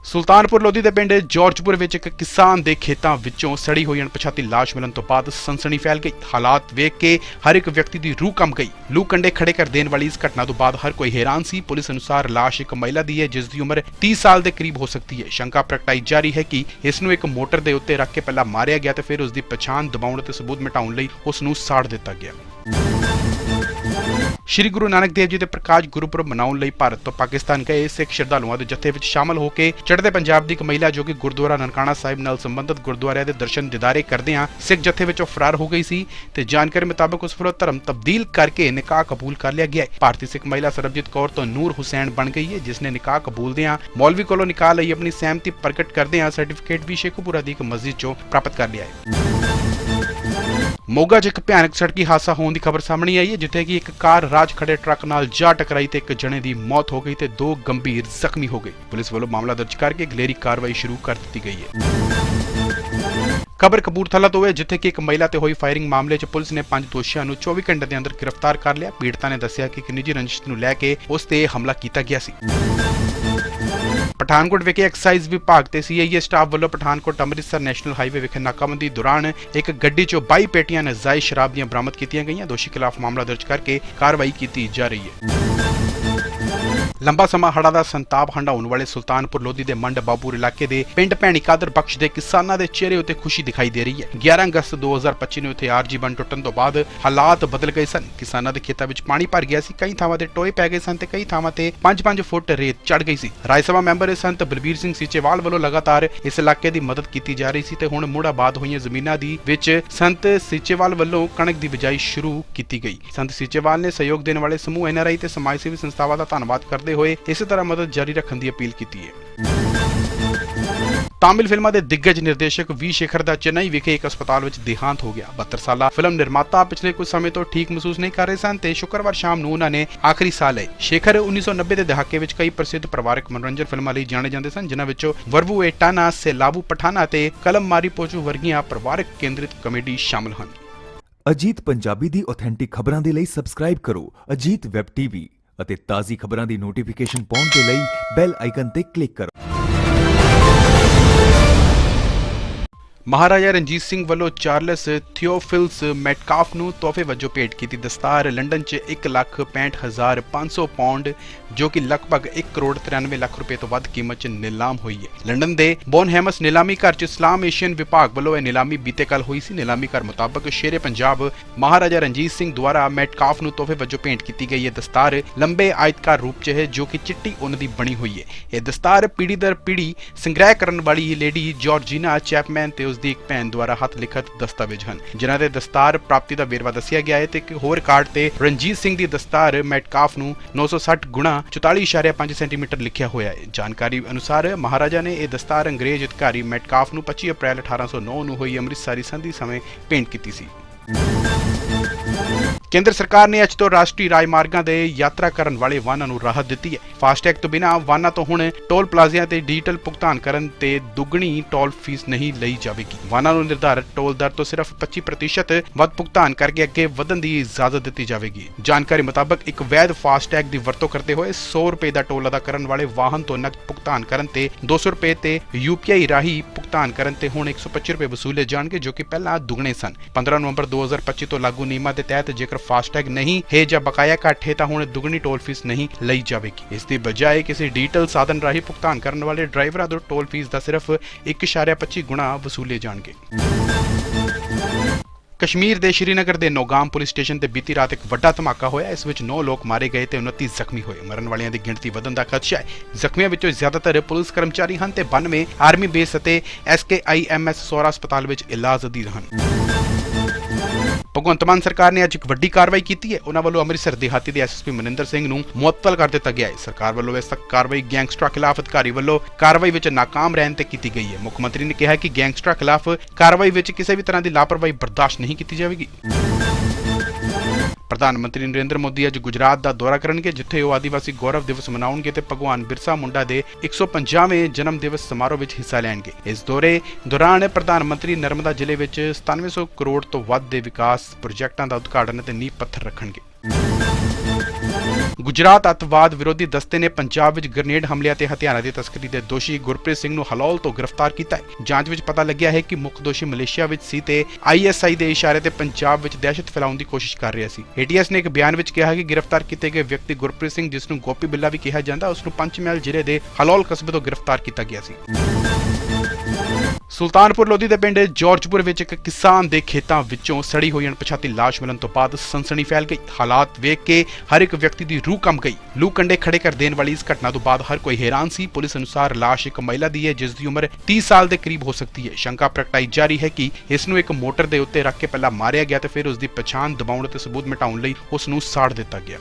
ਸੁਲਤਾਨਪੁਰ ਲੋਧੀ ਦੇ ਪਿੰਡ ਜੋਰਜਪੁਰ ਵਿੱਚ ਇੱਕ ਕਿਸਾਨ ਦੇ ਖੇਤਾਂ ਵਿੱਚੋਂ ਸੜੀ ਹੋਈ ਅਣਪਛਾਤੀ ਲਾਸ਼ ਮਿਲਣ ਤੋਂ ਬਾਅਦ ਸਨਸਨੀ ਫੈਲ ਗਈ। ਹਾਲਾਤ ਵੇਖ ਕੇ ਹਰ ਇੱਕ ਵਿਅਕਤੀ ਦੀ ਰੂਹ ਕੰਬ ਗਈ। ਲੂ ਕੰਡੇ ਖੜੇ ਕਰ ਦੇਣ ਵਾਲੀ ਇਸ ਘਟਨਾ ਤੋਂ ਬਾਅਦ ਹਰ ਕੋਈ ਹੈਰਾਨ ਸੀ। ਪੁਲਿਸ ਅਨੁਸਾਰ ਲਾਸ਼ ਇੱਕ ਮਹਿਲਾ ਦੀ ਹੈ, ਜਿਸ ਦੀ ਉਮਰ 30 ਸਾਲ ਦੇ ਕਰੀਬ ਹੋ ਸਕਦੀ ਹੈ। ਸ਼ੰਕਾ ਪ੍ਰਗਟਾਈ ਜਾ ਰਹੀ ਹੈ ਕਿ ਇਸ ਨੂੰ ਇੱਕ ਮੋਟਰ ਦੇ ਉੱਤੇ ਰੱਖ ਕੇ ਪਹਿਲਾਂ ਮਾਰਿਆ ਗਿਆ ਤੇ ਫਿਰ ਉਸ ਦੀ ਪਛਾਣ ਦਬਾਉਣ ਅਤੇ ਸਬੂਤ ਮਿਟਾਉਣ ਲਈ ਉਸ ਨੂੰ ਸਾੜ ਦਿੱਤਾ ਗਿਆ। ਸ਼੍ਰੀ ਗੁਰੂ ਨਾਨਕ ਦੇਵ ਜੀ ਦੇ ਪ੍ਰਕਾਸ਼ ਗੁਰਪੁਰਬ ਮਨਾਉਣ ਲਈ ਭਾਰਤ ਤੋਂ ਪਾਕਿਸਤਾਨ ਗਏ, ਸਿੱਖ ਸ਼ਰਧਾਲੂਆਂ ਦੇ ਜਥੇ ਵਿੱਚ ਸ਼ਾਮਲ ਹੋ ਕੇ ਚੜ੍ਹਦੇ ਪੰਜਾਬ ਦੀ ਇੱਕ ਮਹਿਲਾ ਜੋ ਕਿ ਗੁਰਦੁਆਰਾ ਨਨਕਾਣਾ ਸਾਹਿਬ ਨਾਲ ਸੰਬੰਧਿਤ ਗੁਰਦੁਆਰਿਆਂ ਦੇ ਦਰਸ਼ਨ ਦਿਦਾਰੇ ਕਰਦਿਆਂ ਸਿੱਖ ਜਥੇ ਵਿੱਚੋਂ ਫਰਾਰ ਹੋ ਗਈ ਸੀ ਤੇ ਜਾਣਕਾਰੀ ਮੁਤਾਬਕ ਉਸ ਵੱਲੋਂ ਧਰਮ ਤਬਦੀਲ ਕਰਕੇ ਨਿਕਾਹ ਕਬੂਲ ਕਰ ਲਿਆ ਗਿਆ ਹੈ। ਭਾਰਤੀ ਸਿੱਖ ਮਹਿਲਾ ਸਰਬਜੀਤ ਕੌਰ ਤੋਂ ਨੂਰ ਹੁਸੈਨ ਬਣ ਗਈ ਹੈ ਜਿਸ ਨੇ ਨਿਕਾਹ ਕਬੂਲਦਿਆਂ ਮੌਲਵੀ ਕੋਲੋਂ ਨਿਕਾਹ ਲਈ ਆਪਣੀ ਸਹਿਮਤੀ ਪ੍ਰਗਟ ਕਰਦਿਆਂ ਸਰਟੀਫਿਕੇਟ ਵੀ ਸ਼ੇਖੂਪੁਰਾ ਦੀ ਇੱਕ ਮਸਜਿਦ ਚੋਂ ਪ੍ਰਾਪਤ ਕਰ ਲਿਆ ਹੈ। ਮੋਗਾ 'ਚ ਇੱਕ ਭਿਆਨਕ ਸੜਕੀ ਹਾਦਸਾ ਹੋਣ ਦੀ ਖਬਰ ਸਾਹਮਣੇ ਆਈ ਹੈ, ਜਿੱਥੇ ਕਿ ਇੱਕ ਕਾਰ ਰਾਜ ਖੜੇ ਟਰੱਕ ਨਾਲ ਜਾ ਟਕਰਾਈ ਤੇ ਇੱਕ ਜਣੇ ਦੀ ਮੌਤ ਹੋ ਗਈ ਤੇ ਦੋ ਗੰਭੀਰ ਜ਼ਖਮੀ ਹੋ ਗਏ। ਪੁਲਿਸ ਵੱਲੋਂ ਮਾਮਲਾ ਦਰਜ ਕਰਕੇ ਗਲੇਰੀ ਕਾਰਵਾਈ ਸ਼ੁਰੂ ਕਰ ਦਿੱਤੀ ਗਈ ਹੈ। ਖਬਰ ਕਪੂਰਥਲਾ ਤੋਂ ਹੈ, ਜਿੱਥੇ ਕਿ ਇੱਕ ਮਹਿਲਾ ਤੇ ਹੋਈ ਫਾਇਰਿੰਗ ਮਾਮਲੇ 'ਚ ਪੁਲਿਸ ਨੇ ਪੰਜ ਦੋਸ਼ੀਆਂ ਨੂੰ 24 ਘੰਟੇ ਦੇ ਅੰਦਰ ਗ੍ਰਿਫਤਾਰ ਕਰ ਲਿਆ। ਪੀੜਤਾ ਨੇ ਦੱਸਿਆ ਕਿ ਇੱਕ ਨਿੱਜੀ ਰੰਜਿਸ਼ ਨੂੰ ਲੈ ਕੇ ਉਸ ਤੇ ਹਮਲਾ ਕੀਤਾ ਗਿਆ ਸੀ। ਪਠਾਨਕੋਟ ਵਿਖੇ ਐਕਸਾਈਜ਼ ਵਿਭਾਗ ਤੇ ਸੀਆਈਏ ਸਟਾਫ ਵੱਲੋਂ ਪਠਾਨਕੋਟ ਅੰਮ੍ਰਿਤਸਰ ਨੈਸ਼ਨਲ ਹਾਈਵੇ ਵਿਖੇ ਨਾਕਾਬੰਦੀ ਦੌਰਾਨ ਇੱਕ ਗੱਡੀ 'ਚੋਂ 22 ਪੇਟੀਆਂ ਨਜਾਇਜ਼ ਸ਼ਰਾਬ ਦੀਆਂ ਬਰਾਮਦ ਕੀਤੀਆਂ ਗਈਆਂ। ਦੋਸ਼ੀ ਖਿਲਾਫ ਮਾਮਲਾ ਦਰਜ ਕਰਕੇ ਕਾਰਵਾਈ ਕੀਤੀ ਜਾ ਰਹੀ ਹੈ। ਲੰਬਾ ਸਮਾਂ ਹੜਾ ਦਾ ਸੰਤਾਪ ਹੰਡਾਉਣ ਵਾਲੇ ਸੁਲਤਾਨਪੁਰ ਲੋਧੀ ਦੇ ਮੰਡ ਬਾਬੂਰ ਇਲਾਕੇ ਦੇ ਪਿੰਡ ਭੈਣੀ ਕਾਦਰ ਬਖਸ਼ ਦੇ ਕਿਸਾਨਾਂ ਦੇ ਚਿਹਰੇ ਉੱਤੇ ਖੁਸ਼ੀ ਦਿਖਾਈ ਦੇ ਰਹੀ ਹੈ। 11 ਅਗਸਤ 2025 ਨੂੰ ਇੱਥੇ ਆਰਜੀ ਬੰਨ ਟੁੱਟਣ ਤੋਂ ਬਾਅਦ ਹਾਲਾਤ ਬਦਲ ਗਏ ਸਨ। ਕਿਸਾਨਾਂ ਦੇ ਖੇਤਾਂ ਵਿੱਚ ਪਾਣੀ ਭਰ ਗਿਆ ਸੀ। ਕਈ ਥਾਵਾਂ ਤੇ ਟੋਏ ਪੈ ਗਏ ਸਨ ਤੇ ਕਈ ਥਾਵਾਂ ਤੇ 5-5 ਫੁੱਟ ਰੇਤ ਚੜ ਗਈ ਸੀ। ਰਾਜ ਸਭਾ ਮੈਂਬਰ ਸੰਤ ਬਲਬੀਰ ਸਿੰਘ ਸੀਚੇਵਾਲ ਵੱਲੋਂ ਲਗਾਤਾਰ ਇਸ ਇਲਾਕੇ ਦੀ ਮਦਦ ਕੀਤੀ ਜਾ ਰਹੀ ਸੀ ਤੇ ਹੁਣ ਮੁੜ ਆਬਾਦ ਹੋਈਆਂ ਜ਼ਮੀਨਾਂ ਦੀ ਵਿੱਚ ਸੰਤ ਸੀਚੇਵਾਲ ਵੱਲੋਂ ਕਣਕ ਦੀ ਬਿਜਾਈ ਸ਼ੁਰੂ ਕੀਤੀ ਗਈ। ਸੰਤ ਸੀਚੇਵਾਲ ਨੇ ਸਹਿਯੋਗ ਦੇਣ ਵਾਲੇ ਸਮੂਹ ਐਨਆਰਆਈ ਤੇ ਸਮਾਜ ਸੇਵੀ ਸੰਸਥਾਵਾਂ ਦਾ ਧੰਨਵਾਦ ਕਰਦੇ ਹੋਏ ਇਸੇ ਤਰ੍ਹਾਂ ਮਦਦ ਜਾਰੀ ਰੱਖਣ ਦੀ ਅਪੀਲ ਕੀਤੀ ਹੈ। ਤਾਮਿਲ ਫਿਲਮਾਂ ਦੇ ਦਿੱਗਜ ਨਿਰਦੇਸ਼ਕ ਵੀ ਸ਼ੇਖਰ ਦਾ ਚੇਨਈ ਵਿਖੇ ਇੱਕ ਹਸਪਤਾਲ ਵਿੱਚ ਦੇਹਾਂਤ ਹੋ ਗਿਆ। 72 ਸਾਲਾ ਫਿਲਮ ਨਿਰਮਾਤਾ ਪਿਛਲੇ ਕੁਝ ਸਮੇਂ ਤੋਂ ਠੀਕ ਮਹਿਸੂਸ ਨਹੀਂ ਕਰ ਰਹੇ ਸਨ ਤੇ ਸ਼ੁੱਕਰਵਾਰ ਸ਼ਾਮ ਨੂੰ ਉਹਨਾਂ ਨੇ ਆਖਰੀ ਸਾਹ ਲਏ ਸ਼ੇਖਰ 1990 ਦੇ ਦਹਾਕੇ ਵਿੱਚ ਕਈ ਪ੍ਰਸਿੱਧ ਪਰਿਵਾਰਕ ਮਨੋਰੰਜਨ ਫਿਲਮਾਂ ਲਈ ਜਾਣੇ ਜਾਂਦੇ ਸਨ, ਜਿਨ੍ਹਾਂ ਵਿੱਚੋਂ ਵਰਵੂ ਏਟਾਨਾ ਸੇਲਾਵੂ ਪਠਾਨਾ ਤੇ ਕਲਮ ਮਾਰੀ ਪੋਚੂ ਵਰਗੀਆਂ ਪਰਿਵਾਰਕ ਕੇਂਦਰਿਤ ਕਮੇਡੀ ਸ਼ਾਮਲ ਹਨ। ਅਜੀਤ ਪੰਜਾਬੀ ਦੀ ਆਥੈਂਟਿਕ ਖਬਰਾਂ ਦੇ ਲਈ ਸਬਸਕ੍ਰਾਈਬ ਕਰੋ ਅਜੀਤ ਵੈਬ ਟੀਵੀ। ਅਤੇ ਤਾਜ਼ੀ ਖਬਰਾਂ ਦੀ ਨੋਟੀਫਿਕੇਸ਼ਨ ਪਾਉਣ ਦੇ ਲਈ ਬੈਲ ਆਈਕਨ ਤੇ ਕਲਿੱਕ ਕਰੋ। ਮਹਾਰਾਜਾ ਰਣਜੀਤ ਸਿੰਘ ਵੱਲੋਂ ਚਾਰਲਸ ਥਿਓਫਿਲਸ ਮੈਟਕਾਫ ਨੂੰ ਤੋਹਫੇ ਵਜੋਂ ਭੇਟ ਕੀਤੀ ਦਸਤਾਰ ਲੰਡਨ 'ਚ 1,65,500 ਪਾਉਂਡ ਜੋ ਕਿ ਲਗਭਗ 1 ਕਰੋੜ 93 ਲੱਖ ਰੁਪਏ ਤੋਂ ਵੱਧ ਕੀਮਤ 'ਚ ਨਿਲਾਮ ਹੋਈ ਹੈ। ਲੰਡਨ ਦੇ ਬੋਨਹੈਮਸ ਨਿਲਾਮੀ ਘਰ 'ਚ ਇਸਲਾਮ ਏਸ਼ੀਅਨ ਵਿਭਾਗ ਵੱਲੋਂ ਇਹ ਨਿਲਾਮੀ ਬੀਤੇ ਕੱਲ ਹੋਈ ਸੀ। ਨਿਲਾਮੀ ਘਰ ਮੁਤਾਬਕ ਸ਼ੇਰੇ ਪੰਜਾਬ ਮਹਾਰਾਜਾ ਰਣਜੀਤ ਸਿੰਘ ਦੁਆਰਾ ਮੈਟਕਾਫ ਨੂੰ ਤੋਹਫੇ ਵਜੋਂ ਭੇਂਟ ਕੀਤੀ ਗਈ। ਇਹ ਦਸਤਾਰ ਲੰਬੇ ਆਇਤਕਾਰ ਰੂਪ 'ਚ ਹੈ, ਜੋ ਕਿ ਚਿੱਟੀ ਉੱਨ ਦੀ ਬਣੀ ਹੋਈ ਹੈ। ਇਹ ਦਸਤਾਰ ਪੀੜੀ ਦਰ ਪੀੜੀ ਸੰਗ੍ਰਹਿ ਕਰਨ ਵਾਲੀ ਲੇਡੀ ਜਾਰਜੀਨਾ ਚੈਪਮੈਨ ਤੇ ਉਸ ਦੀ ਇੱਕ ਭੈਣ ਦੁਆਰਾ ਹੱਥ ਲਿਖਤ ਦਸਤਾਵੇਜ਼ ਹਨ। ਜਿਨ੍ਹਾਂ ਦੇ ਦਸਤਾਰ ਪ੍ਰਾਪਤੀ ਦਾ ਵੇਰਵਾ ਦੱਸਿਆ ਗਿਆ ਹੈ ਤੇ ਇੱਕ ਹੋਰ ਕਾਰਡ ਤੇ ਰਣਜੀਤ ਸਿੰਘ ਦੀ ਦਸਤਾਰ ਮੈਟਕਾਫ ਨੂੰ 960 ਗੁਣਾ 44.5 ਸੈਂਟੀਮੀਟਰ ਲਿਖਿਆ ਹੋਇਆ ਹੈ ਜਾਣਕਾਰੀ ਅਨੁਸਾਰ ਮਹਾਰਾਜਾ ਨੇ ਇਹ ਦਸਤਾਰ ਅੰਗਰੇਜ਼ ਅਧਿਕਾਰੀ ਮੈਟਕਾਫ ਨੂੰ 25 ਅਪ੍ਰੈਲ 1809 ਨੂੰ ਹੋਈ ਅੰਮ੍ਰਿਤਸਰੀ ਸੰਧੀ ਸਮੇਂ ਭੇਂਟ ਕੀਤੀ ਸੀ ਕੇਂਦਰ ਸਰਕਾਰ ਨੇ ਅੱਜ ਤੋਂ ਰਾਸ਼ਟਰੀ ਰਾਜਮਾਰਗਾਂ ਦੇ ਯਾਤਰਾ ਕਰਨ ਵਾਲੇ ਵਾਹਨਾਂ ਨੂੰ ਰਾਹਤ ਦਿੱਤੀ ਹੈ। ਫਾਸਟੈਗ ਤੋਂ ਬਿਨਾਂ ਵਾਹਨਾਂ ਤੋਂ ਹੁਣ ਟੋਲ ਪਲਾਜ਼ਿਆਂ ਤੇ ਡਿਜੀਟਲ ਭੁਗਤਾਨ ਕਰਨ ਤੇ ਦੁੱਗਣੀ ਟੋਲ ਫੀਸ ਨਹੀਂ ਲਈ ਜਾਵੇਗੀ। ਵਾਹਨਾਂ ਨੂੰ ਨਿਰਧਾਰਤ ਟੋਲ ਦਰ ਤੋਂ ਸਿਰਫ 25% ਵੱਧ ਭੁਗਤਾਨ ਕਰਕੇ ਅੱਗੇ ਵਧਣ ਦੀ ਇਜਾਜ਼ਤ ਦਿੱਤੀ ਜਾਵੇਗੀ। ਜਾਣਕਾਰੀ ਮੁਤਾਬਕ ਇੱਕ ਵੈਧ ਫਾਸਟੈਗ ਦੀ ਵਰਤੋਂ ਕਰਦੇ ਹੋਏ 100 ਰੁਪਏ ਦਾ ਟੋਲ ਅਦਾ ਕਰਨ ਵਾਲੇ ਵਾਹਨ ਤੋਂ ਨਕਦ ਭੁਗਤਾਨ ਕਰਨ ਤੇ 200 ਰੁਪਏ ਤੇ ਯੂਪੀਆਈ ਰਾਹੀਂ ਭੁਗਤਾਨ ਕਰਨ ਤੇ ਹੁਣ 125 ਰੁਪਏ ਵਸੂਲੇ ਜਾਣਗੇ ਜੋ ਕਿ ਪਹਿਲਾਂ ਦੁੱਗਣੇ ਸਨ। 15 ਨਵੰਬਰ 2025 ਤੋਂ ਲਾਗੂ ਨਿਯਮਾਂ ਦੇ ਤਹਿਤ ਜੇਕਰ ਫਾਸਟੈਗ ਨਹੀਂ ਹੈ ਜਾਂ ਬਕਾਇਆ ਘੱਟ ਹੈ ਤਾਂ ਹੁਣ ਦੁੱਗਣੀ ਟੋਲ ਫੀਸ ਨਹੀਂ ਲਈ ਜਾਵੇਗੀ। ਇਸ ਦੀ ਬਜਾਏ ਕਿਸੇ ਡਿਜੀਟਲ ਸਾਧਨ ਰਾਹੀਂ ਭੁਗਤਾਨ ਕਰਨ ਵਾਲੇ ਡਰਾਈਵਰਾਂ ਤੋਂ ਟੋਲ ਫੀਸ ਦਾ ਸਿਰਫ 1.25 ਗੁਣਾ ਵਸੂਲੇ ਜਾਣਗੇ। ਕਸ਼ਮੀਰ ਦੇ ਸ਼੍ਰੀਨਗਰ ਦੇ ਨੋਗਾਮ ਪੁਲਿਸ ਸਟੇਸ਼ਨ ਤੇ ਬੀਤੀ ਰਾਤ ਇੱਕ ਵੱਡਾ ਧਮਾਕਾ ਹੋਇਆ। ਇਸ ਵਿੱਚ 9 ਲੋਕ ਮਾਰੇ ਗਏ ਤੇ 29 ਜ਼ਖਮੀ ਹੋਏ। ਮਰਨ ਵਾਲਿਆਂ ਦੀ ਗਿਣਤੀ ਵਧਣ ਦਾ ਖਦਸ਼ਾ ਹੈ। ਜ਼ਖਮੀਆਂ ਵਿੱਚੋਂ ਜ਼ਿਆਦਾਤਰ ਪੁਲਿਸ ਕਰਮਚਾਰੀ ਹਨ ਤੇ 92 ਆਰਮੀ ਬੇਸ ਅਤੇ ਐਸਕੇਆਈਐਮਐਸ ਸੋਰਾ ਹਸਪਤਾਲ ਵਿੱਚ ਇਲਾਜ ਅਧੀਨ ਹਨ। ਭਗਵੰਤ ਮਾਨ ਸਰਕਾਰ ਨੇ ਅੱਜ ਇੱਕ ਵੱਡੀ ਕਾਰਵਾਈ ਕੀਤੀ ਹੈ। ਉਹਨਾਂ ਵੱਲੋਂ ਅੰਮ੍ਰਿਤਸਰ ਦਿਹਾਤੀ ਦੇ ਐਸਐਸਪੀ ਮਨਿੰਦਰ ਸਿੰਘ ਨੂੰ ਮੁਅੱਤਲ ਕਰ ਦਿੱਤਾ ਗਿਆ ਹੈ। ਸਰਕਾਰ ਵੱਲੋਂ ਇਸ ਕਾਰਵਾਈ ਗੈਂਗਸਟਰਾਂ ਖਿਲਾਫ ਅਧਿਕਾਰੀ ਵੱਲੋਂ ਕਾਰਵਾਈ ਵਿੱਚ ਨਾਕਾਮ ਰਹਿਣ ਤੇ ਕੀਤੀ ਗਈ ਹੈ। ਮੁੱਖ ਮੰਤਰੀ ਨੇ ਕਿਹਾ ਕਿ ਗੈਂਗਸਟਰਾਂ ਖਿਲਾਫ ਕਾਰਵਾਈ ਵਿੱਚ ਕਿਸੇ ਵੀ ਤਰ੍ਹਾਂ ਦੀ ਲਾਪਰਵਾਹੀ ਬਰਦਾਸ਼ਤ ਨਹੀਂ ਕੀਤੀ ਜਾਵੇਗੀ। ਪ੍ਰਧਾਨ ਮੰਤਰੀ ਨਰਿੰਦਰ ਮੋਦੀ ਅੱਜ ਗੁਜਰਾਤ ਦਾ ਦੌਰਾ ਕਰਨਗੇ, ਜਿੱਥੇ ਉਹ ਆਦੀਵਾਸੀ ਗੌਰਵ ਦਿਵਸ ਮਨਾਉਣਗੇ ਤੇ ਭਗਵਾਨ ਬਿਰਸਾ ਮੁੰਡਾ ਦੇ 150ਵੇਂ ਜਨਮ ਦਿਵਸ ਸਮਾਰੋਹ ਵਿੱਚ ਹਿੱਸਾ ਲੈਣਗੇ। ਇਸ ਦੌਰੇ ਦੌਰਾਨ ਪ੍ਰਧਾਨ ਮੰਤਰੀ ਨਰਮਦਾ ਜ਼ਿਲ੍ਹੇ ਵਿੱਚ 9700 ਕਰੋੜ ਤੋਂ ਵੱਧ ਦੇ ਵਿਕਾਸ ਪ੍ਰੋਜੈਕਟਾਂ ਦਾ ਉਦਘਾਟਨ ਅਤੇ ਨੀਂਹ ਪੱਥਰ ਰੱਖਣਗੇ। ਗੁਜਰਾਤ ਅੱਤਵਾਦ ਵਿਰੋਧੀ ਦਸਤੇ ਨੇ ਪੰਜਾਬ ਵਿੱਚ ਗ੍ਰਨੇਡ ਹਮਲਿਆਂ ਤੇ ਹਥਿਆਰਾਂ ਦੀ ਤਸਕਰੀ ਦੇ ਦੋਸ਼ੀ ਗੁਰਪ੍ਰੀਤ ਸਿੰਘ ਨੂੰ ਹਲੌਲ ਤੋਂ ਗ੍ਰਿਫਤਾਰ ਕੀਤਾ ਹੈ। ਜਾਂਚ ਵਿੱਚ ਪਤਾ ਲੱਗਿਆ ਹੈ ਕਿ ਮੁੱਖ ਦੋਸ਼ੀ ਮਲੇਸ਼ੀਆ ਵਿੱਚ ਸੀ ਤੇ ਆਈਐਸਆਈ ਦੇ ਇਸ਼ਾਰੇ ਤੇ ਪੰਜਾਬ ਵਿੱਚ ਦਹਿਸ਼ਤ ਫੈਲਾਉਣ ਦੀ ਕੋਸ਼ਿਸ਼ ਕਰ ਰਿਹਾ ਸੀ। ਏਟੀਐਸ ਨੇ ਇੱਕ ਬਿਆਨ ਵਿੱਚ ਕਿਹਾ ਕਿ ਗ੍ਰਿਫਤਾਰ ਕੀਤੇ ਗਏ ਵਿਅਕਤੀ ਗੁਰਪ੍ਰੀਤ ਸਿੰਘ, ਜਿਸ ਨੂੰ ਗੋਪੀ ਬਿੱਲਾ ਵੀ ਕਿਹਾ ਜਾਂਦਾ, ਉਸ ਨੂੰ ਪੰਚਮਹਿਲ ਜ਼ਿਲ੍ਹੇ ਦੇ ਹਲੌਲ ਕਸਬੇ ਤੋਂ ਗ੍ਰਿਫਤਾਰ ਕੀਤਾ ਗਿਆ ਸੀ। ਸੁਲਤਾਨਪੁਰ ਲੋਧੀ ਦੇ ਪਿੰਡ ਜੋਰਜਪੁਰ ਵਿੱਚ ਇੱਕ ਕਿਸਾਨ ਦੇ ਖੇਤਾਂ ਵਿੱਚੋਂ ਸੜੀ ਹੋਈ ਅਣਪਛਾਤੀ ਲਾਸ਼ ਮਿਲਣ ਤੋਂ ਬਾਅਦ ਸਨਸਨੀ ਫੈਲ ਗਈ। ਹਾਲਾਤ ਵੇਖ ਕੇ ਹਰ ਇੱਕ ਵਿਅਕਤੀ ਦੀ ਰੂਹ ਕੰਬ ਗਈ। ਲੂ ਕੰਡੇ ਖੜੇ ਕਰ ਦੇਣ ਵਾਲੀ ਇਸ ਘਟਨਾ ਤੋਂ ਬਾਅਦ ਹਰ ਕੋਈ ਹੈਰਾਨ ਸੀ। ਪੁਲਿਸ ਅਨੁਸਾਰ ਲਾਸ਼ ਇੱਕ ਮਹਿਲਾ ਦੀ ਹੈ, ਜਿਸ ਦੀ ਉਮਰ 30 ਸਾਲ ਦੇ ਕਰੀਬ ਹੋ ਸਕਦੀ ਹੈ। ਸ਼ੰਕਾ ਪ੍ਰਗਟਾਈ ਜਾ ਰਹੀ ਹੈ ਕਿ ਇਸ ਨੂੰ ਇੱਕ ਮੋਟਰ ਦੇ ਉੱਤੇ ਰੱਖ ਕੇ ਪਹਿਲਾਂ ਮਾਰਿਆ ਗਿਆ ਤੇ ਫਿਰ ਉਸ ਦੀ ਪਛਾਣ ਦਬਾਉਣ ਅਤੇ ਸਬੂਤ ਮਿਟਾਉਣ ਲਈ ਉਸ ਨੂੰ ਸਾੜ ਦਿੱਤਾ ਗਿਆ।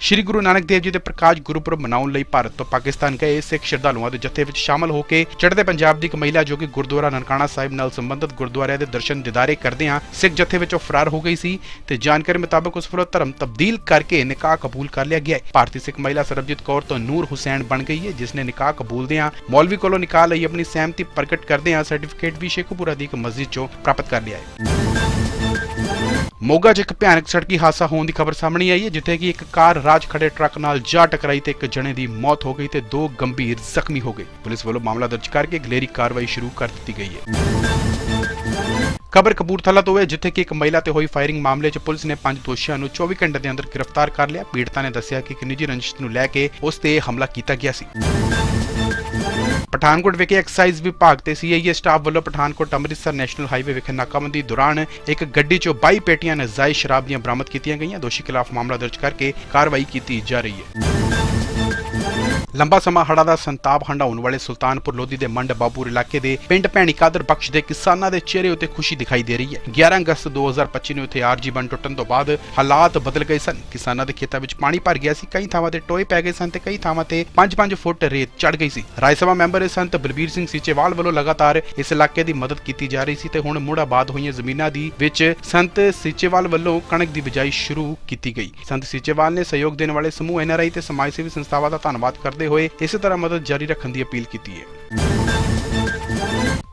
ਸ਼੍ਰੀ ਗੁਰੂ ਨਾਨਕ ਦੇਵ ਜੀ ਦੇ ਪ੍ਰਕਾਸ਼ ਗੁਰਪੁਰਬ ਮਨਾਉਣ ਲਈ ਭਾਰਤ ਤੋਂ ਪਾਕਿਸਤਾਨ ਗਏ ਸਿੱਖ ਸ਼ਰਧਾਲੂਆਂ ਦੇ ਜਥੇ ਵਿੱਚ ਸ਼ਾਮਲ ਹੋ ਕੇ ਚੜ੍ਹਦੇ ਪੰਜਾਬ ਦੀ ਇੱਕ ਮਹਿਲਾ ਜੋ ਕਿ ਗੁਰਦੁਆਰਾ ਨਨਕਾਣਾ ਸਾਹਿਬ ਨਾਲ ਸੰਬੰਧਿਤ ਗੁਰਦੁਆਰਿਆਂ ਦੇ ਦਰਸ਼ਨ ਦਿਦਾਰੇ ਕਰਦਿਆਂ ਸਿੱਖ ਜਥੇ ਵਿੱਚੋਂ ਫਰਾਰ ਹੋ ਗਈ ਸੀ ਤੇ ਜਾਣਕਾਰੀ ਮੁਤਾਬਕ ਉਸ ਵੱਲੋਂ ਧਰਮ ਤਬਦੀਲ ਕਰਕੇ ਨਿਕਾਹ ਕਬੂਲ ਕਰ ਲਿਆ ਗਿਆ ਹੈ। ਭਾਰਤੀ ਸਿੱਖ ਮਹਿਲਾ ਸਰਬਜੀਤ ਕੌਰ ਤੋਂ ਨੂਰ ਹੁਸੈਨ ਬਣ ਗਈ ਹੈ ਜਿਸ ਨੇ ਨਿਕਾਹ ਕਬੂਲਦਿਆਂ ਮੌਲਵੀ ਕੋਲੋਂ ਨਿਕਾਹ ਲਈ ਆਪਣੀ ਸਹਿਮਤੀ ਪ੍ਰਗਟ ਕਰਦਿਆਂ ਸਰਟੀਫਿਕੇਟ ਵੀ ਸ਼ੇਖੂਪੁਰਾ ਦੀ ਇੱਕ ਮਸਜਿਦ ਚੋਂ ਪ੍ਰਾਪਤ ਕਰ ਲਿਆ ਹੈ। ਮੋਗਾ 'ਚ ਇੱਕ ਭਿਆਨਕ ਸੜਕੀ ਹਾਦਸਾ ਹੋਣ ਦੀ ਖਬਰ ਸਾਹਮਣੇ ਆਈ ਹੈ, ਜਿੱਥੇ ਕਿ ਇੱਕ ਕਾਰ ਰਾਜ ਖੜੇ ਟਰੱਕ ਨਾਲ ਜਾ ਟਕਰਾਈ ਤੇ ਇੱਕ ਜਣੇ ਦੀ ਮੌਤ ਹੋ ਗਈ ਤੇ ਦੋ ਗੰਭੀਰ ਜ਼ਖਮੀ ਹੋ ਗਏ। ਪੁਲਿਸ ਵੱਲੋਂ ਮਾਮਲਾ ਦਰਜ ਕਰਕੇ ਗਲੇਰੀ ਕਾਰਵਾਈ ਸ਼ੁਰੂ ਕਰ ਦਿੱਤੀ ਗਈ ਹੈ। ਖਬਰ ਕਪੂਰਥਲਾ ਤੋਂ ਹੈ, ਜਿੱਥੇ ਕਿ ਇੱਕ ਮਹਿਲਾ ਤੇ ਹੋਈ ਫਾਇਰਿੰਗ ਮਾਮਲੇ 'ਚ ਪੁਲਿਸ ਨੇ ਪੰਜ ਦੋਸ਼ੀਆਂ ਨੂੰ 24 ਘੰਟੇ ਦੇ ਅੰਦਰ ਗ੍ਰਿਫਤਾਰ ਕਰ ਲਿਆ। ਪੀੜਤਾ ਨੇ ਦੱਸਿਆ ਕਿ ਇੱਕ ਨਿੱਜੀ ਰੰਜਿਸ਼ ਨੂੰ ਲੈ ਕੇ ਉਸ ਤੇ ਹਮਲਾ ਕੀਤਾ ਗਿਆ ਸੀ। ਪਠਾਨਕੋਟ ਵਿਖੇ ਐਕਸਾਈਜ਼ ਵਿਭਾਗ ਤੇ ਸੀਆਈਏ ਸਟਾਫ ਵੱਲੋਂ ਪਠਾਨਕੋਟ ਅੰਮ੍ਰਿਤਸਰ ਨੈਸ਼ਨਲ ਹਾਈਵੇ ਵਿਖੇ ਨਾਕਾਬੰਦੀ ਦੌਰਾਨ ਇੱਕ ਗੱਡੀ 'ਚੋਂ 22 ਪੇਟੀਆਂ ਨਜਾਇਜ਼ ਸ਼ਰਾਬ ਦੀਆਂ ਬਰਾਮਦ ਕੀਤੀਆਂ ਗਈਆਂ। ਦੋਸ਼ੀ ਖਿਲਾਫ ਮਾਮਲਾ ਦਰਜ ਕਰਕੇ ਕਾਰਵਾਈ ਕੀਤੀ ਜਾ ਰਹੀ ਹੈ। ਲੰਬਾ ਸਮਾਂ ਹੜਾ ਦਾ ਸੰਤਾਪ ਹੰਡਾਉਣ ਵਾਲੇ ਸੁਲਤਾਨਪੁਰ ਲੋਧੀ ਦੇ ਮੰਡ ਬਾਬੂਰ ਇਲਾਕੇ ਦੇ ਪਿੰਡ ਭੈਣੀ ਕਾਦਰ ਬਖਸ਼ ਦੇ ਕਿਸਾਨਾਂ ਦੇ ਚਿਹਰੇ ਉੱਤੇ ਖੁਸ਼ੀ ਦਿਖਾਈ ਦੇ ਰਹੀ ਹੈ। 11 ਅਗਸਤ 2025 ਨੂੰ ਉੱਥੇ ਆਰਜੀ ਬੰਨ ਟੁੱਟਣ ਤੋਂ ਬਾਅਦ ਹਾਲਾਤ ਬਦਲ ਗਏ ਸਨ। ਕਿਸਾਨਾਂ ਦੇ ਖੇਤਾਂ ਵਿੱਚ ਪਾਣੀ ਭਰ ਗਿਆ ਸੀ। ਕਈ ਥਾਵਾਂ ਤੇ ਟੋਏ ਪੈ ਗਏ ਸਨ ਤੇ ਕਈ ਥਾਵਾਂ ਤੇ 5-5 ਫੁੱਟ ਰੇਤ ਚੜ ਗਈ ਸੀ। ਰਾਜ ਸਭਾ ਮੈਂਬਰ ਸੰਤ ਬਲਬੀਰ ਸਿੰਘ ਸੀਚੇਵਾਲ ਵੱਲੋਂ ਲਗਾਤਾਰ ਇਸ ਇਲਾਕੇ ਦੀ ਮਦਦ ਕੀਤੀ ਜਾ ਰਹੀ ਸੀ ਤੇ ਹੁਣ ਮੁੜ ਆਬਾਦ ਹੋਈਆਂ ਜ਼ਮੀਨਾਂ ਦੀ ਵਿੱਚ ਸੰਤ ਸੀਚੇਵਾਲ ਵੱਲੋਂ ਕਣਕ ਦੀ ਬਿਜਾਈ ਸ਼ੁਰੂ ਕੀਤੀ ਗਈ। ਸੰਤ ਸੀਚੇਵਾਲ ਨੇ ਸਹਿਯੋਗ ਦੇਣ ਵਾਲੇ ਸਮੂਹ ਐਨਆਰਆਈ ਤੇ ਸਮਾਜ ਸੇਵੀ ਸੰਸਥਾਵਾਂ ਦਾ ਧੰਨਵਾਦ ਕਰਦੇ ਹੋਏ ਇਸੇ ਤਰ੍ਹਾਂ ਮਦਦ ਜਾਰੀ ਰੱਖਣ ਦੀ ਅਪੀਲ ਕੀਤੀ ਹੈ।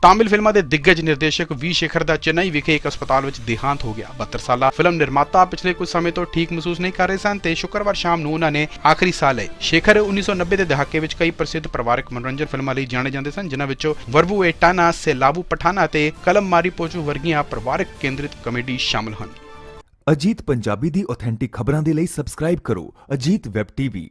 ਤਾਮਿਲ ਫਿਲਮਾਂ ਦੇ ਦਿੱਗਜ ਨਿਰਦੇਸ਼ਕ ਵੀ ਸ਼ੇਖਰ ਦਾ ਚੇਨਈ ਵਿਖੇ ਇੱਕ ਹਸਪਤਾਲ ਵਿੱਚ ਦੇਹਾਂਤ ਹੋ ਗਿਆ। 72 ਸਾਲਾ ਫਿਲਮ ਨਿਰਮਾਤਾ ਪਿਛਲੇ ਕੁਝ ਸਮੇਂ ਤੋਂ ਠੀਕ ਮਹਿਸੂਸ ਨਹੀਂ ਕਰ ਰਹੇ ਸਨ ਤੇ ਸ਼ੁੱਕਰਵਾਰ ਸ਼ਾਮ ਨੂੰ ਉਹਨਾਂ ਨੇ ਆਖਰੀ ਸਾਹ ਲਏ ਸ਼ੇਖਰ 1990 ਦੇ ਦਹਾਕੇ ਵਿੱਚ ਕਈ ਪ੍ਰਸਿੱਧ ਪਰਿਵਾਰਕ ਮਨੋਰੰਜਨ ਫਿਲਮਾਂ ਲਈ ਜਾਣੇ ਜਾਂਦੇ ਸਨ, ਜਿਨ੍ਹਾਂ ਵਿੱਚੋਂ ਵਰਵੂ ਏਟਾਨਾ ਸੇਲਾਬੂ ਪਠਾਨਾ ਤੇ ਕਲਮ ਮਾਰੀ ਪੋਚੂ ਵਰਗੀਆਂ ਪਰਿਵਾਰਕ ਕੇਂਦਰਿਤ ਕਮੇਡੀ ਸ਼ਾਮਲ ਹਨ। ਅਜੀਤ ਪੰਜਾਬੀ ਦੀ ਆਥੈਂਟਿਕ ਖਬਰਾਂ ਦੇ ਲਈ ਸਬਸਕ੍ਰਾਈਬ ਕਰੋ ਅਜੀਤ ਵੈਬ ਟੀਵੀ।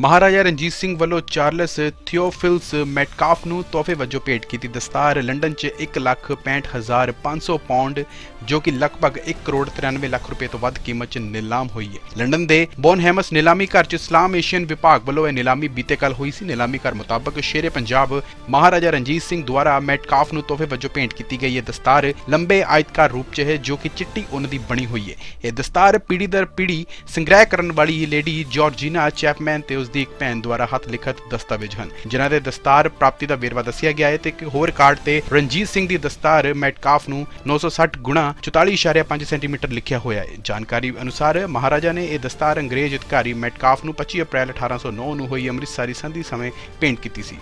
ਮਹਾਰਾਜਾ ਰਣਜੀਤ ਸਿੰਘ ਵੱਲੋਂ ਚਾਰਲਸ ਥਿਓਫਿਲਸ ਮੈਟਕਾਫ ਨੂੰ ਤੋਹਫੇ ਵਜੋਂ ਭੇਟ ਕੀਤੀ ਦਸਤਾਰ। ਲੰਡਨ 'ਚ 1,65,500 ਪਾਉਂਡ ਜੋ ਕਿ ਲਗਭਗ 1 ਕਰੋੜ 93 ਲੱਖ ਰੁਪਏ ਤੋਂ ਵੱਧ ਕੀਮਤ 'ਚ ਨਿਲਾਮ ਹੋਈ ਹੈ। ਲੰਡਨ ਦੇ ਬੋਨਹੈਮਸ ਨਿਲਾਮੀ ਘਰ 'ਚ ਇਸਲਾਮ ਏਸ਼ੀਅਨ ਵਿਭਾਗ ਵੱਲੋਂ ਇਹ ਨਿਲਾਮੀ ਬੀਤੇ ਕੱਲ ਹੋਈ ਸੀ। ਨਿਲਾਮੀ ਘਰ ਮੁਤਾਬਕ ਸ਼ੇਰੇ ਪੰਜਾਬ ਮਹਾਰਾਜਾ ਰਣਜੀਤ ਸਿੰਘ ਦੁਆਰਾ ਮੈਟਕਾਫ ਨੂੰ ਤੋਹਫੇ ਵਜੋਂ ਭੇਂਟ ਕੀਤੀ ਗਈ। ਇਹ ਦਸਤਾਰ ਲੰਬੇ ਆਇਤਕਾਰ ਰੂਪ 'ਚ ਹੈ ਜੋ ਕਿ ਚਿੱਟੀ ਉੱਨ ਦੀ ਬਣੀ ਹੋਈ ਹੈ। ਇਹ ਦਸਤਾਰ ਪੀੜੀ ਦਰ ਪੀੜੀ ਸੰਗ੍ਰਹਿ ਕਰਨ ਵਾਲੀ ਲੇਡੀ ਜਾਰਜੀਨਾ ਚੈਪਮੈਨ ਤੇ ਉਸ ਦੀ ਇੱਕ ਭੈਣ ਦੁਆਰਾ ਹੱਥ ਲਿਖਤ ਦਸਤਾਵੇਜ਼ ਹਨ, ਜਿਨ੍ਹਾਂ ਦੇ ਦਸਤਾਰ ਪ੍ਰਾਪਤੀ ਦਾ ਵੇਰਵਾ ਦੱਸਿਆ ਗਿਆ ਹੈ ਤੇ ਇੱਕ ਹੋਰ ਕਾਰਡ ਤੇ ਰਣਜੀਤ ਸਿੰਘ ਦੀ ਦਸਤਾਰ ਮੈਟਕਾਫ ਨੂੰ 960 ਗੁਣਾ 44.5 ਸੈਂਟੀਮੀਟਰ ਲਿਖਿਆ ਹੋਇਆ ਹੈ। ਜਾਣਕਾਰੀ ਅਨੁਸਾਰ ਮਹਾਰਾਜਾ ਨੇ ਇਹ ਦਸਤਾਰ ਅੰਗਰੇਜ਼ ਅਧਿਕਾਰੀ ਮੈਟਕਾਫ ਨੂੰ 25 ਅਪ੍ਰੈਲ 1809 ਨੂੰ ਹੋਈ ਅੰਮ੍ਰਿਤਸਰੀ ਸੰਧੀ ਸਮੇਂ ਭੇਂਟ ਕੀਤੀ ਸੀ।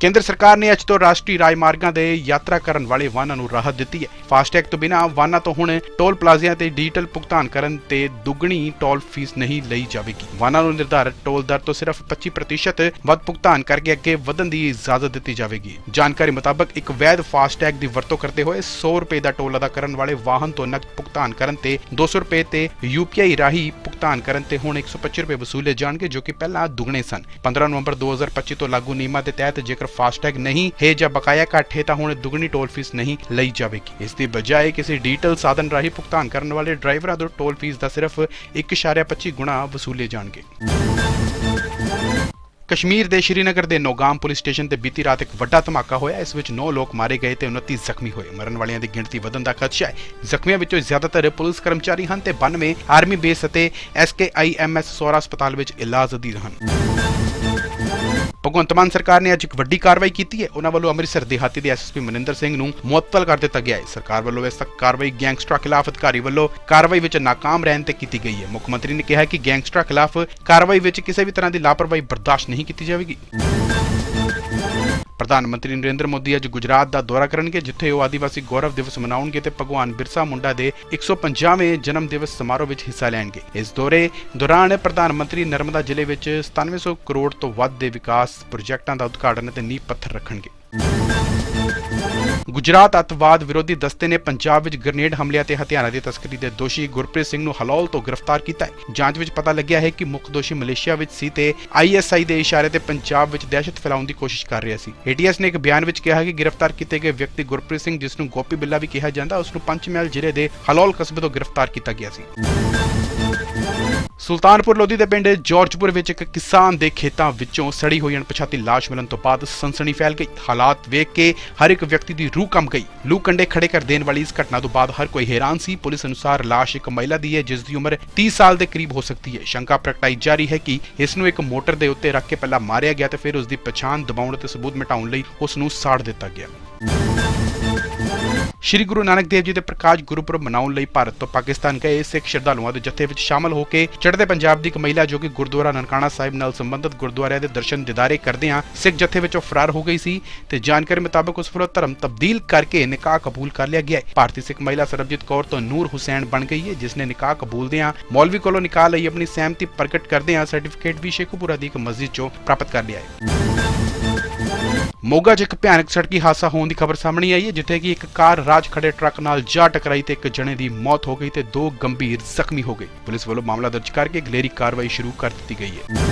ਕੇਂਦਰ ਸਰਕਾਰ ਨੇ ਅੱਜ ਤੋਂ ਰਾਸ਼ਟਰੀ ਰਾਜਮਾਰਗਾਂ ਦੇ ਯਾਤਰਾ ਕਰਨ ਵਾਲੇ ਵਾਹਨਾਂ ਨੂੰ ਰਾਹਤ ਦਿੱਤੀ ਹੈ। ਫਾਸਟੈਗ ਤੋਂ ਬਿਨਾਂ ਵਾਹਨਾਂ ਤੋਂ ਹੁਣ ਟੋਲ ਪਲਾਜ਼ਿਆਂ ਤੇ ਡਿਜੀਟਲ ਭੁਗਤਾਨ ਕਰਨ ਤੇ ਦੁੱਗਣੀ ਟੋਲ ਫੀਸ ਨਹੀਂ ਲਈ ਜਾਵੇਗੀ। ਵਾਹਨਾਂ ਨੂੰ ਨਿਰਧਾਰਤ ਟੋਲ ਦਰ ਤੋਂ ਸਿਰਫ 25% ਵੱਧ ਭੁਗਤਾਨ ਕਰਕੇ ਅੱਗੇ ਵਧਣ ਦੀ ਇਜਾਜ਼ਤ ਦਿੱਤੀ ਜਾਵੇਗੀ। ਜਾਣਕਾਰੀ ਮੁਤਾਬਕ ਇੱਕ ਵੈਧ ਫਾਸਟੈਗ ਦੀ ਵਰਤੋਂ ਕਰਦੇ ਹੋਏ 100 ਰੁਪਏ ਦਾ ਟੋਲ ਅਦਾ ਕਰਨ ਵਾਲੇ ਵਾਹਨ ਤੋਂ ਨਕਦ ਭੁਗਤਾਨ ਕਰਨ ਤੇ 200 ਰੁਪਏ ਤੇ ਯੂਪੀਆਈ ਰਾਹੀਂ ਭੁਗਤਾਨ ਕਰਨ ਤੇ ਹੁਣ 125 ਰੁਪਏ ਵਸੂਲੇ ਜਾਣਗੇ ਜੋ ਕਿ ਪਹਿਲਾਂ ਦੁੱਗਣੇ ਸਨ। 15 ਨਵੰਬਰ 2025 ਤੋਂ ਲਾਗੂ ਨਿਯਮਾਂ ਦੇ ਤਹਿਤ ਜੇਕਰ ਫਾਸਟੈਗ ਨਹੀਂ ਹੈ ਜਾਂ ਬਕਾਇਆ ਘੱਟ ਹੈ ਤਾਂ ਹੁਣ ਦੁੱਗਣੀ ਟੋਲ ਫੀਸ ਨਹੀਂ ਲਈ ਜਾਵੇਗੀ ਇਸ ਦੀ ਬਜਾਏ ਕਿਸੇ ਡਿਜੀਟਲ ਸਾਧਨ ਰਾਹੀਂ ਭੁਗਤਾਨ ਕਰਨ ਵਾਲੇ ਡਰਾਈਵਰਾਂ ਤੋਂ ਟੋਲ ਫੀਸ ਦਾ ਸਿਰਫ 1.25 ਗੁਣਾ ਵਸੂਲੇ ਜਾਣਗੇ ਕਸ਼ਮੀਰ ਦੇ ਸ਼੍ਰੀਨਗਰ ਦੇ ਨੋਗਾਮ ਪੁਲਿਸ ਸਟੇਸ਼ਨ ਤੇ ਬੀਤੀ ਰਾਤ ਇੱਕ ਵੱਡਾ ਧਮਾਕਾ ਹੋਇਆ ਇਸ ਵਿੱਚ 9 ਲੋਕ ਮਾਰੇ ਗਏ ਤੇ 29 ਜ਼ਖਮੀ ਹੋਏ ਮਰਨ ਵਾਲਿਆਂ ਦੀ ਗਿਣਤੀ ਵਧਣ ਦਾ ਖਦਸ਼ਾ ਹੈ ਜ਼ਖਮੀਆਂ ਵਿੱਚੋਂ ਜ਼ਿਆਦਾਤਰ ਪੁਲਿਸ ਕਰਮਚਾਰੀ ਹਨ ਤੇ 92 ਆਰਮੀ ਬੇਸ ਅਤੇ ਐਸਕੇਆਈਐਮਐਸ ਸੋਰਾ ਹਸਪਤਾਲ ਵਿੱਚ ਇਲਾਜ ਅਧੀਨ ਹਨ ਭਗਵੰਤ ਮਾਨ ਸਰਕਾਰ ਨੇ ਅੱਜ ਇੱਕ ਵੱਡੀ ਕਾਰਵਾਈ ਕੀਤੀ ਹੈ। ਉਹਨਾਂ ਵੱਲੋਂ ਅੰਮ੍ਰਿਤਸਰ ਦਿਹਾਤੀ ਦੇ ਐਸਐਸਪੀ ਮਨਿੰਦਰ ਸਿੰਘ ਨੂੰ ਮੁਅੱਤਲ ਕਰ ਦਿੱਤਾ ਗਿਆ ਹੈ। ਸਰਕਾਰ ਵੱਲੋਂ ਇਸ ਕਾਰਵਾਈ ਗੈਂਗਸਟਰਾਂ ਖਿਲਾਫ ਅਧਿਕਾਰੀ ਵੱਲੋਂ ਕਾਰਵਾਈ ਵਿੱਚ ਨਾਕਾਮ ਰਹਿਣ ਤੇ ਕੀਤੀ ਗਈ ਹੈ। ਮੁੱਖ ਮੰਤਰੀ ਨੇ ਕਿਹਾ ਕਿ ਗੈਂਗਸਟਰਾਂ ਖਿਲਾਫ ਕਾਰਵਾਈ ਵਿੱਚ ਕਿਸੇ ਵੀ ਤਰ੍ਹਾਂ ਦੀ ਲਾਪਰਵਾਹੀ ਬਰਦਾਸ਼ਤ ਨਹੀਂ ਕੀਤੀ ਜਾਵੇਗੀ। ਪ੍ਰਧਾਨ ਮੰਤਰੀ ਨਰਿੰਦਰ ਮੋਦੀ ਅੱਜ ਗੁਜਰਾਤ ਦਾ ਦੌਰਾ ਕਰਨਗੇ, ਜਿੱਥੇ ਉਹ ਆਦੀਵਾਸੀ ਗੌਰਵ ਦਿਵਸ ਮਨਾਉਣਗੇ ਤੇ ਭਗਵਾਨ ਬਿਰਸਾ ਮੁੰਡਾ ਦੇ 150ਵੇਂ ਜਨਮ ਦਿਵਸ ਸਮਾਰੋਹ ਵਿੱਚ ਹਿੱਸਾ ਲੈਣਗੇ। ਇਸ ਦੌਰੇ ਦੌਰਾਨ ਪ੍ਰਧਾਨ ਮੰਤਰੀ ਨਰਮਦਾ ਜ਼ਿਲ੍ਹੇ ਵਿੱਚ 9700 ਕਰੋੜ ਤੋਂ ਵੱਧ ਦੇ ਵਿਕਾਸ ਪ੍ਰੋਜੈਕਟਾਂ ਦਾ ਉਦਘਾਟਨ ਅਤੇ ਨੀਂਹ ਪੱਥਰ ਰੱਖਣਗੇ। ਗੁਜਰਾਤ ਅੱਤਵਾਦ ਵਿਰੋਧੀ ਦਸਤੇ ਨੇ ਪੰਜਾਬ ਵਿੱਚ ਗ੍ਰਨੇਡ ਹਮਲਿਆਂ ਤੇ ਹਥਿਆਰਾਂ ਦੀ ਤਸਕਰੀ ਦੇ ਦੋਸ਼ੀ ਗੁਰਪ੍ਰੀਤ ਸਿੰਘ ਨੂੰ ਹਲੌਲ ਤੋਂ ਗ੍ਰਿਫਤਾਰ ਕੀਤਾ ਹੈ। ਜਾਂਚ ਵਿੱਚ ਪਤਾ ਲੱਗਿਆ ਹੈ ਕਿ ਮੁੱਖ ਦੋਸ਼ੀ ਮਲੇਸ਼ੀਆ ਵਿੱਚ ਸੀ ਤੇ ਆਈਐਸਆਈ ਦੇ ਇਸ਼ਾਰੇ ਤੇ ਪੰਜਾਬ ਵਿੱਚ ਦਹਿਸ਼ਤ ਫੈਲਾਉਣ ਦੀ ਕੋਸ਼ਿਸ਼ ਕਰ ਰਿਹਾ ਸੀ। ਏਟੀਐਸ ਨੇ ਇੱਕ ਬਿਆਨ ਵਿੱਚ ਕਿਹਾ ਕਿ ਗ੍ਰਿਫਤਾਰ ਕੀਤੇ ਗਏ ਵਿਅਕਤੀ ਗੁਰਪ੍ਰੀਤ ਸਿੰਘ, ਜਿਸ ਨੂੰ ਗੋਪੀ ਬਿੱਲਾ ਵੀ ਕਿਹਾ ਜਾਂਦਾ, ਉਸ ਨੂੰ ਪੰਚਮਹਿਲ ਜ਼ਿਲ੍ਹੇ ਦੇ ਹਲੌਲ ਕਸਬੇ ਤੋਂ ਗ੍ਰਿਫਤਾਰ ਕੀਤਾ ਗਿਆ ਸੀ। ਸੁਲਤਾਨਪੁਰ ਲੋਧੀ ਦੇ ਪਿੰਡ ਜੋਰਜਪੁਰ ਵਿੱਚ ਇੱਕ ਕਿਸਾਨ ਦੇ ਖੇਤਾਂ ਵਿੱਚੋਂ ਸੜੀ ਹੋਈ ਅਣਪਛਾਤੀ ਲਾਸ਼ ਮਿਲਣ ਤੋਂ ਬਾਅਦ ਸਨਸਨੀ ਫੈਲ ਗਈ। ਹਾਲਾਤ ਵੇਖ ਕੇ ਹਰ ਇੱਕ ਵਿਅਕਤੀ ਦੀ ਰੂਹ ਕੰਬ ਗਈ। ਲੂ ਕੰਡੇ ਖੜੇ ਕਰ ਦੇਣ ਵਾਲੀ ਇਸ ਘਟਨਾ ਤੋਂ ਬਾਅਦ ਹਰ ਕੋਈ ਹੈਰਾਨ ਸੀ। ਪੁਲਿਸ ਅਨੁਸਾਰ ਲਾਸ਼ ਇੱਕ ਮਹਿਲਾ ਦੀ ਹੈ, ਜਿਸ ਦੀ ਉਮਰ 30 ਸਾਲ ਦੇ ਕਰੀਬ ਹੋ ਸਕਦੀ ਹੈ। ਸ਼ੰਕਾ ਪ੍ਰਗਟਾਈ ਜਾ ਰਹੀ ਹੈ ਕਿ ਇਸ ਨੂੰ ਇੱਕ ਮੋਟਰ ਦੇ ਉੱਤੇ ਰੱਖ ਕੇ ਪਹਿਲਾਂ ਮਾਰਿਆ ਗਿਆ ਤੇ ਫਿਰ ਉਸ ਦੀ ਪਛਾਣ ਦਬਾਉਣ ਅਤੇ ਸਬੂਤ ਮਿਟਾਉਣ ਲਈ ਉਸ ਨੂੰ ਸਾੜ ਦਿੱਤਾ ਗਿਆ। ਸ਼੍ਰੀ ਗੁਰੂ ਨਾਨਕ ਦੇਵ ਜੀ ਦੇ ਪ੍ਰਕਾਸ਼ ਗੁਰਪੁਰਬ ਮਨਾਉਣ ਲਈ ਭਾਰਤ ਤੋਂ ਪਾਕਿਸਤਾਨ ਗਏ, ਸਿੱਖ ਸ਼ਰਧਾਲੂਆਂ ਦੇ ਜਥੇ ਵਿੱਚ ਸ਼ਾਮਲ ਹੋ ਕੇ ਚੜ੍ਹਦੇ ਪੰਜਾਬ ਦੀ ਇੱਕ ਮਹਿਲਾ ਜੋ ਕਿ ਗੁਰਦੁਆਰਾ ਨਨਕਾਣਾ ਸਾਹਿਬ ਨਾਲ ਸੰਬੰਧਿਤ ਗੁਰਦੁਆਰਿਆਂ ਦੇ ਦਰਸ਼ਨ ਦਿਦਾਰੇ ਕਰਦਿਆਂ ਸਿੱਖ ਜਥੇ ਵਿੱਚੋਂ ਫਰਾਰ ਹੋ ਗਈ ਸੀ ਤੇ ਜਾਣਕਾਰੀ ਮੁਤਾਬਕ ਉਸ ਵੱਲੋਂ ਧਰਮ ਤਬਦੀਲ ਕਰਕੇ ਨਿਕਾਹ ਕਬੂਲ ਕਰ ਲਿਆ ਗਿਆ ਹੈ। ਭਾਰਤੀ ਸਿੱਖ ਮਹਿਲਾ ਸਰਬਜੀਤ ਕੌਰ ਤੋਂ ਨੂਰ ਹੁਸੈਨ ਬਣ ਗਈ ਹੈ, ਜਿਸ ਨੇ ਨਿਕਾਹ ਕਬੂਲਦਿਆਂ ਮੌਲਵੀ ਕੋਲੋਂ ਨਿਕਾਹ ਲਈ ਆਪਣੀ ਸਹਿਮਤੀ ਪ੍ਰਗਟ ਕਰਦਿਆਂ ਸਰਟੀਫਿਕੇਟ ਵੀ ਸ਼ੇਖੂਪੁਰਾ ਦੀ ਇੱਕ ਮਸਜਿਦ ਚੋਂ ਪ੍ਰਾਪਤ ਕਰ ਲਿਆ ਹੈ। ਮੋਗਾ 'ਚ ਇੱਕ ਭਿਆਨਕ ਸੜਕੀ ਹਾਦਸਾ ਹੋਣ ਦੀ ਖਬਰ ਸਾਹਮਣੇ ਆਈ ਹੈ, ਜਿੱਥੇ ਕਿ ਇੱਕ ਕਾਰ ਰਾਜ ਖੜੇ ਟਰੱਕ ਨਾਲ ਜਾ ਟਕਰਾਈ ਤੇ ਇੱਕ ਜਣੇ ਦੀ ਮੌਤ ਹੋ ਗਈ ਤੇ ਦੋ ਗੰਭੀਰ ਜ਼ਖਮੀ ਹੋ ਗਏ। ਪੁਲਿਸ ਵੱਲੋਂ ਮਾਮਲਾ ਦਰਜ ਕਰਕੇ ਗਲੇਰੀ ਕਾਰਵਾਈ ਸ਼ੁਰੂ ਕਰ ਦਿੱਤੀ ਗਈ ਹੈ।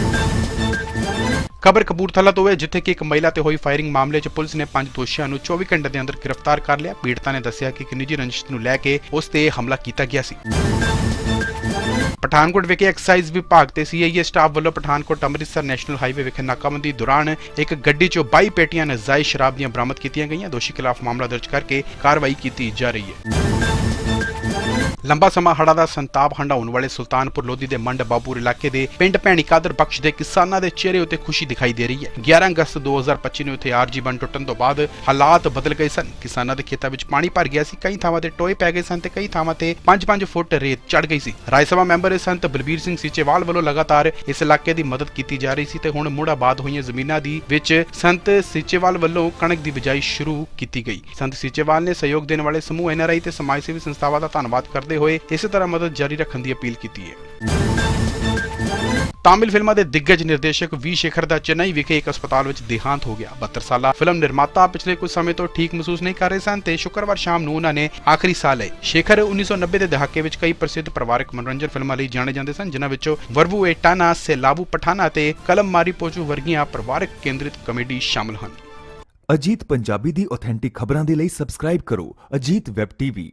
ਖਬਰ ਕਪੂਰਥਲਾ ਤੋਂ ਹੈ, ਜਿੱਥੇ ਕਿ ਇੱਕ ਮਹਿਲਾ ਤੇ ਹੋਈ ਫਾਇਰਿੰਗ ਮਾਮਲੇ 'ਚ ਪੁਲਿਸ ਨੇ ਪੰਜ ਦੋਸ਼ੀਆਂ ਨੂੰ 24 ਘੰਟੇ ਦੇ ਅੰਦਰ ਗ੍ਰਿਫਤਾਰ ਕਰ ਲਿਆ। ਪੀੜਤਾ ਨੇ ਦੱਸਿਆ ਕਿ ਇੱਕ ਨਿੱਜੀ ਰੰਜਿਸ਼ ਨੂੰ ਲੈ ਕੇ ਉਸ ਤੇ ਹਮਲਾ ਕੀਤਾ ਗਿਆ ਸੀ। ਪਠਾਨਕੋਟ ਵਿਖੇ ਐਕਸਾਈਜ਼ ਵਿਭਾਗ ਤੇ ਸੀਆਈਏ ਸਟਾਫ ਵੱਲੋਂ ਪਠਾਨਕੋਟ ਅੰਮ੍ਰਿਤਸਰ ਨੈਸ਼ਨਲ ਹਾਈਵੇ ਵਿਖੇ ਨਾਕਾਬੰਦੀ ਦੌਰਾਨ ਇੱਕ ਗੱਡੀ 'ਚੋਂ 22 ਪੇਟੀਆਂ ਨਜਾਇਜ਼ ਸ਼ਰਾਬ ਦੀਆਂ ਬਰਾਮਦ ਕੀਤੀਆਂ ਗਈਆਂ। ਦੋਸ਼ੀ ਖਿਲਾਫ ਮਾਮਲਾ ਦਰਜ ਕਰਕੇ ਕਾਰਵਾਈ ਕੀਤੀ ਜਾ ਰਹੀ ਹੈ। ਲੰਬਾ ਸਮਾਂ ਹੜ੍ਹਾਂ ਦਾ ਸੰਤਾਪ ਹੰਡਾਉਣ ਵਾਲੇ ਸੁਲਤਾਨਪੁਰ ਲੋਧੀ ਦੇ ਮੰਡ ਬਾਬੂਰ ਇਲਾਕੇ ਦੇ ਪਿੰਡ ਭੈਣੀ ਕਾਦਰ ਬਖਸ਼ ਦੇ ਕਿਸਾਨਾਂ ਦੇ ਚਿਹਰੇ ਉੱਤੇ ਖੁਸ਼ੀ ਦਿਖਾਈ ਦੇ ਰਹੀ ਹੈ। 11 ਅਗਸਤ 2025 ਨੂੰ ਇੱਥੇ ਆਰਜੀ ਬੰਨ ਟੁੱਟਣ ਤੋਂ ਬਾਅਦ ਹਾਲਾਤ ਬਦਲ ਗਏ ਸਨ। ਕਿਸਾਨਾਂ ਦੇ ਖੇਤਾਂ ਵਿੱਚ ਪਾਣੀ ਭਰ ਗਿਆ ਸੀ। ਕਈ ਥਾਵਾਂ ਤੇ ਟੋਏ ਪੈ ਗਏ ਸਨ ਤੇ ਕਈ ਥਾਵਾਂ ਤੇ 5-5 ਫੁੱਟ ਰੇਤ ਚੜ ਗਈ ਸੀ। ਰਾਜ ਸਭਾ ਮੈਂਬਰ ਸੰਤ ਬਲਬੀਰ ਸਿੰਘ ਸੀਚੇਵਾਲ ਵੱਲੋਂ ਲਗਾਤਾਰ ਇਸ ਇਲਾਕੇ ਦੀ ਮਦਦ ਕੀਤੀ ਜਾ ਰਹੀ ਸੀ ਤੇ ਹੁਣ ਮੁੜ ਆਬਾਦ ਹੋਈਆਂ ਜ਼ਮੀਨਾਂ ਦੀ ਵਿੱਚ ਸੰਤ ਸੀਚੇਵਾਲ ਵੱਲੋਂ ਕਣਕ ਦੀ ਬਿਜਾਈ ਸ਼ੁਰੂ ਕੀਤੀ ਗਈ। ਸੰਤ ਸੀਚੇਵਾਲ ਨੇ ਸਹਿਯੋਗ ਦੇਣ ਵਾਲੇ ਸਮੂਹ ਐਨਆਰਆਈ ਤੇ ਸਮਾਜ ਸੇਵੀ ਸੰਸਥਾਵਾਂ ਦਾ ਧੰਨਵਾਦ ਕਰਦੇ ਹੋਏ ਇਸੇ ਤਰ੍ਹਾਂ ਮਦਦ ਜਾਰੀ ਰੱਖਣ ਦੀ ਅਪੀਲ ਕੀਤੀ ਹੈ। ਤਾਮਿਲ ਫਿਲਮਾਂ ਦੇ ਦਿੱਗਜ ਨਿਰਦੇਸ਼ਕ ਵੀ ਸ਼ੇਖਰ ਦਾ ਚੇਨਈ ਵਿਖੇ ਇੱਕ ਹਸਪਤਾਲ ਵਿੱਚ ਦੇਹਾਂਤ ਹੋ ਗਿਆ। 72 ਸਾਲਾ ਫਿਲਮ ਨਿਰਮਾਤਾ ਪਿਛਲੇ ਕੁਝ ਸਮੇਂ ਤੋਂ ਠੀਕ ਮਹਿਸੂਸ ਨਹੀਂ ਕਰ ਰਹੇ ਸਨ ਤੇ ਸ਼ੁੱਕਰਵਾਰ ਸ਼ਾਮ ਨੂੰ ਉਹਨਾਂ ਨੇ ਆਖਰੀ ਸਾਹ ਲਏ। ਸ਼ੇਖਰ 1990 ਦੇ ਦਹਾਕੇ ਵਿੱਚ ਕਈ ਪ੍ਰਸਿੱਧ ਪਰਿਵਾਰਕ ਮਨੋਰੰਜਨ ਫਿਲਮਾਂ ਲਈ ਜਾਣੇ ਜਾਂਦੇ ਸਨ, ਜਿਨ੍ਹਾਂ ਵਿੱਚੋਂ ਵਰਵੂ ਏਟਾਨਾ ਸੇਲਾਬੂ ਪਠਾਨਾ ਤੇ ਕਲਮ ਮਾਰੀ ਪੋਚੂ ਵਰਗੀਆਂ ਪਰਿਵਾਰਕ ਕੇਂਦਰਿਤ ਕਮੇਡੀ ਸ਼ਾਮਲ ਹਨ। ਅਜੀਤ ਪੰਜਾਬੀ ਦੀ ਆਥੈਂਟਿਕ ਖਬਰਾਂ ਦੇ ਲਈ ਸਬਸਕ੍ਰਾਈਬ ਕਰੋ ਅਜੀਤ ਵੈਬ ਟੀਵੀ।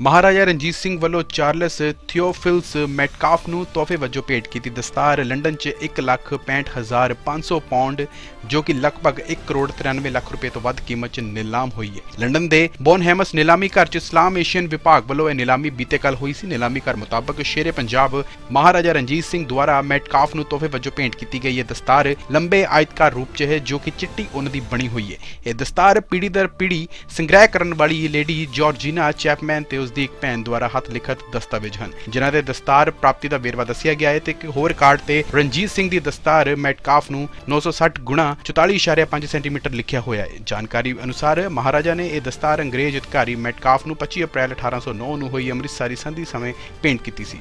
ਮਹਾਰਾਜਾ ਰਣਜੀਤ ਸਿੰਘ ਵੱਲੋਂ ਚਾਰਲਸ ਥਿਓਫਿਲਸ ਮੈਟਕਾਫ ਨੂੰ ਤੋਹਫੇ ਵਜੋਂ ਭੇਟ ਕੀਤੀ। ਦਸਤਾਰ ਲੰਡਨ 'ਚ 1,65,500 ਪਾਉਂਡ ਜੋ ਕਿ ਲਗਭਗ 1 ਕਰੋੜ 93 ਲੱਖ ਰੁਪਏ ਤੋਂ ਵੱਧ ਕੀਮਤ 'ਚ ਨਿਲਾਮ ਹੋਈ ਹੈ। ਲੰਡਨ ਦੇ ਬੋਨਹੈਮਸ ਨਿਲਾਮੀ ਘਰ 'ਚ ਇਸਲਾਮ ਏਸ਼ੀਅਨ ਵਿਭਾਗ ਵੱਲੋਂ ਇਹ ਨਿਲਾਮੀ ਬੀਤੇ ਕੱਲ ਹੋਈ ਸੀ। ਨਿਲਾਮੀ ਘਰ ਮੁਤਾਬਕ ਸ਼ੇਰੇ ਪੰਜਾਬ ਮਹਾਰਾਜਾ ਰਣਜੀਤ ਸਿੰਘ ਦੁਆਰਾ ਮੈਟਕਾਫ ਨੂੰ ਤੋਹਫੇ ਵਜੋਂ ਭੇਂਟ ਕੀਤੀ ਗਈ। ਇਹ ਦਸਤਾਰ ਲੰਬੇ ਆਇਤਕਾਰ ਰੂਪ 'ਚ ਹੈ ਜੋ ਕਿ ਚਿੱਟੀ ਉੱਨ ਦੀ ਬਣੀ ਹੋਈ ਹੈ। ਇਹ ਦਸਤਾਰ ਪੀੜੀ ਦਰ ਪੀੜੀ ਸੰਗ੍ਰਹਿ ਕਰਨ ਵਾਲੀ ਲੇਡੀ ਜਾਰਜੀਨਾ ਚੈਪਮੈਨ ਤੇ ਉਸ ਦੀ ਇੱਕ ਭੈਣ ਦੁਆਰਾ ਹੱਥ ਲਿਖਤ ਦਸਤਾਵੇਜ਼ ਹਨ, ਜਿਨ੍ਹਾਂ ਦੇ ਦਸਤਾਰ ਪ੍ਰਾਪਤੀ ਦਾ ਵੇਰਵਾ ਦੱਸਿਆ ਗਿਆ ਹੈ ਤੇ ਇੱਕ ਹੋਰ ਕਾਰਡ ਤੇ ਰਣਜੀਤ ਸਿੰਘ ਦੀ ਦਸਤਾਰ ਮੈਟਕਾਫ ਨੂੰ 960 ਗੁਣਾ 44.5 ਸੈਂਟੀਮੀਟਰ ਲਿਖਿਆ ਹੋਇਆ ਹੈ। ਜਾਣਕਾਰੀ ਅਨੁਸਾਰ ਮਹਾਰਾਜਾ ਨੇ ਇਹ ਦਸਤਾਰ ਅੰਗਰੇਜ਼ ਅਧਿਕਾਰੀ ਮੈਟਕਾਫ ਨੂੰ 25 ਅਪ੍ਰੈਲ 1809 ਨੂੰ ਹੋਈ ਅੰਮ੍ਰਿਤਸਰੀ ਸੰਧੀ ਸਮੇਂ ਭੇਂਟ ਕੀਤੀ ਸੀ।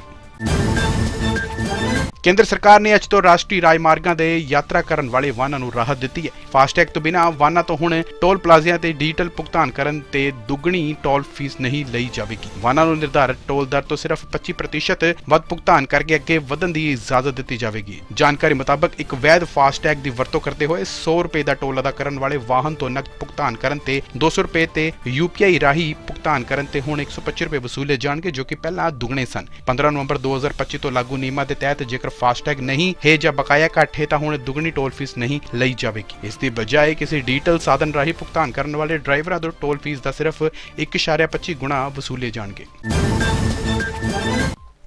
ਕੇਂਦਰ ਸਰਕਾਰ ਨੇ ਅੱਜ ਤੋਂ ਰਾਸ਼ਟਰੀ ਰਾਜਮਾਰਗਾਂ ਦੇ ਯਾਤਰਾ ਕਰਨ ਵਾਲੇ ਵਾਹਨਾਂ ਨੂੰ ਰਾਹਤ ਦਿੱਤੀ ਹੈ। ਫਾਸਟੈਗ ਤੋਂ ਬਿਨਾਂ ਵਾਹਨਾਂ ਤੋਂ ਹੁਣ ਟੋਲ ਪਲਾਜ਼ਿਆਂ ਤੇ ਡਿਜੀਟਲ ਭੁਗਤਾਨ ਕਰਨ ਤੇ ਦੁੱਗਣੀ ਟੋਲ ਫੀਸ ਨਹੀਂ ਲਈ ਜਾਵੇਗੀ। ਵਾਹਨਾਂ ਨੂੰ ਨਿਰਧਾਰਤ ਟੋਲ ਦਰ ਤੋਂ ਸਿਰਫ 25% ਵੱਧ ਭੁਗਤਾਨ ਕਰਕੇ ਅੱਗੇ ਵਧਣ ਦੀ ਇਜਾਜ਼ਤ ਦਿੱਤੀ ਜਾਵੇਗੀ। ਜਾਣਕਾਰੀ ਮੁਤਾਬਕ ਇੱਕ ਵੈਧ ਫਾਸਟੈਗ ਦੀ ਵਰਤੋਂ ਕਰਦੇ ਹੋਏ 100 ਰੁਪਏ ਦਾ ਟੋਲ ਅਦਾ ਕਰਨ ਵਾਲੇ ਵਾਹਨ ਤੋਂ ਨਕਦ ਭੁਗਤਾਨ ਕਰਨ ਤੇ 200 ਰੁਪਏ ਤੇ ਯੂਪੀਆਈ ਰਾਹੀਂ ਭੁਗਤਾਨ ਕਰਨ ਤੇ ਹੁਣ 125 ਰੁਪਏ ਵਸੂਲੇ ਜਾਣਗੇ ਜੋ ਕਿ ਪਹਿਲਾਂ ਦੁੱਗਣੇ ਸਨ। 15 ਨਵੰਬਰ 2025 ਤੋਂ ਲਾਗੂ ਨਿਯਮਾਂ ਦੇ ਤਹਿਤ ਜੇਕਰ ਫਾਸਟੈਗ ਨਹੀਂ ਹੈ ਜਾਂ ਬਕਾਇਆ ਘੱਟ ਹੈ ਤਾਂ ਹੁਣ ਦੁੱਗਣੀ ਟੋਲ ਫੀਸ ਨਹੀਂ ਲਈ ਜਾਵੇਗੀ ਇਸ ਦੀ ਬਜਾਏ ਕਿਸੇ ਡਿਜੀਟਲ ਸਾਧਨ ਰਾਹੀਂ ਭੁਗਤਾਨ ਕਰਨ ਵਾਲੇ ਡਰਾਈਵਰਾਂ ਤੋਂ ਟੋਲ ਫੀਸ ਦਾ ਸਿਰਫ 1.25 ਗੁਣਾ ਵਸੂਲੇ ਜਾਣਗੇ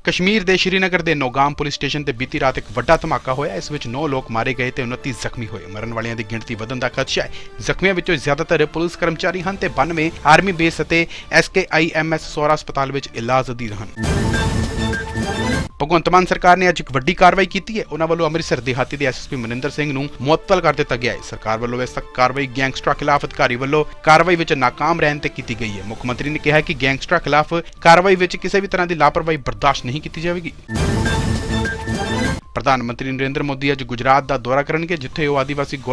ਕਸ਼ਮੀਰ ਦੇ ਸ਼੍ਰੀਨਗਰ ਦੇ ਨੋਗਾਮ ਪੁਲਿਸ ਸਟੇਸ਼ਨ ਤੇ ਬੀਤੀ ਰਾਤ ਇੱਕ ਵੱਡਾ ਧਮਾਕਾ ਹੋਇਆ ਇਸ ਵਿੱਚ 9 ਲੋਕ ਮਾਰੇ ਗਏ ਤੇ 29 ਜ਼ਖਮੀ ਹੋਏ ਮਰਨ ਵਾਲਿਆਂ ਦੀ ਗਿਣਤੀ ਵਧਣ ਦਾ ਖਦਸ਼ਾ ਹੈ ਜ਼ਖਮੀਆਂ ਵਿੱਚੋਂ ਜ਼ਿਆਦਾਤਰ ਪੁਲਿਸ ਕਰਮਚਾਰੀ ਹਨ ਤੇ 92 ਆਰਮੀ ਬੇਸ ਅਤੇ ਐਸਕੇਆਈਐਮਐਸ ਸੋਰਾ ਹਸਪਤਾਲ ਵਿੱਚ ਇਲਾਜ ਅਧੀਨ ਹਨ ਭਗਵੰਤ ਮਾਨ ਸਰਕਾਰ ਨੇ ਅੱਜ ਇੱਕ ਵੱਡੀ ਕਾਰਵਾਈ ਕੀਤੀ ਹੈ। ਉਹਨਾਂ ਵੱਲੋਂ ਅੰਮ੍ਰਿਤਸਰ ਦਿਹਾਤੀ ਦੇ ਐਸਐਸਪੀ ਮਨਿੰਦਰ ਸਿੰਘ ਨੂੰ ਮੁਅੱਤਲ ਕਰ ਦਿੱਤਾ ਗਿਆ ਹੈ। ਸਰਕਾਰ ਵੱਲੋਂ ਇਸ ਤੱਕ ਕਾਰਵਾਈ ਗੈਂਗਸਟਰਾਂ ਖਿਲਾਫ ਅਧਿਕਾਰੀ ਵੱਲੋਂ ਕਾਰਵਾਈ ਵਿੱਚ ਨਾਕਾਮ ਰਹਿਣ ਤੇ ਕੀਤੀ ਗਈ ਹੈ। ਮੁੱਖ ਮੰਤਰੀ ਨੇ ਕਿਹਾ ਕਿ ਗੈਂਗਸਟਰਾਂ ਖਿਲਾਫ ਕਾਰਵਾਈ ਵਿੱਚ ਕਿਸੇ ਵੀ ਤਰ੍ਹਾਂ ਦੀ ਲਾਪਰਵਾਹੀ ਬਰਦਾਸ਼ਤ ਨਹੀਂ ਕੀਤੀ ਜਾਵੇਗੀ। ਪ੍ਰਧਾਨ ਮੰਤਰੀ ਨਰਿੰਦਰ ਮੋਦੀ ਅੱਜ ਗੁਜਰਾਤ ਦਾ ਦੌਰਾ ਕਰਨਗੇ, ਜਿੱਥੇ ਉਹ ਆਦੀਵਾਸੀ ਗੌ-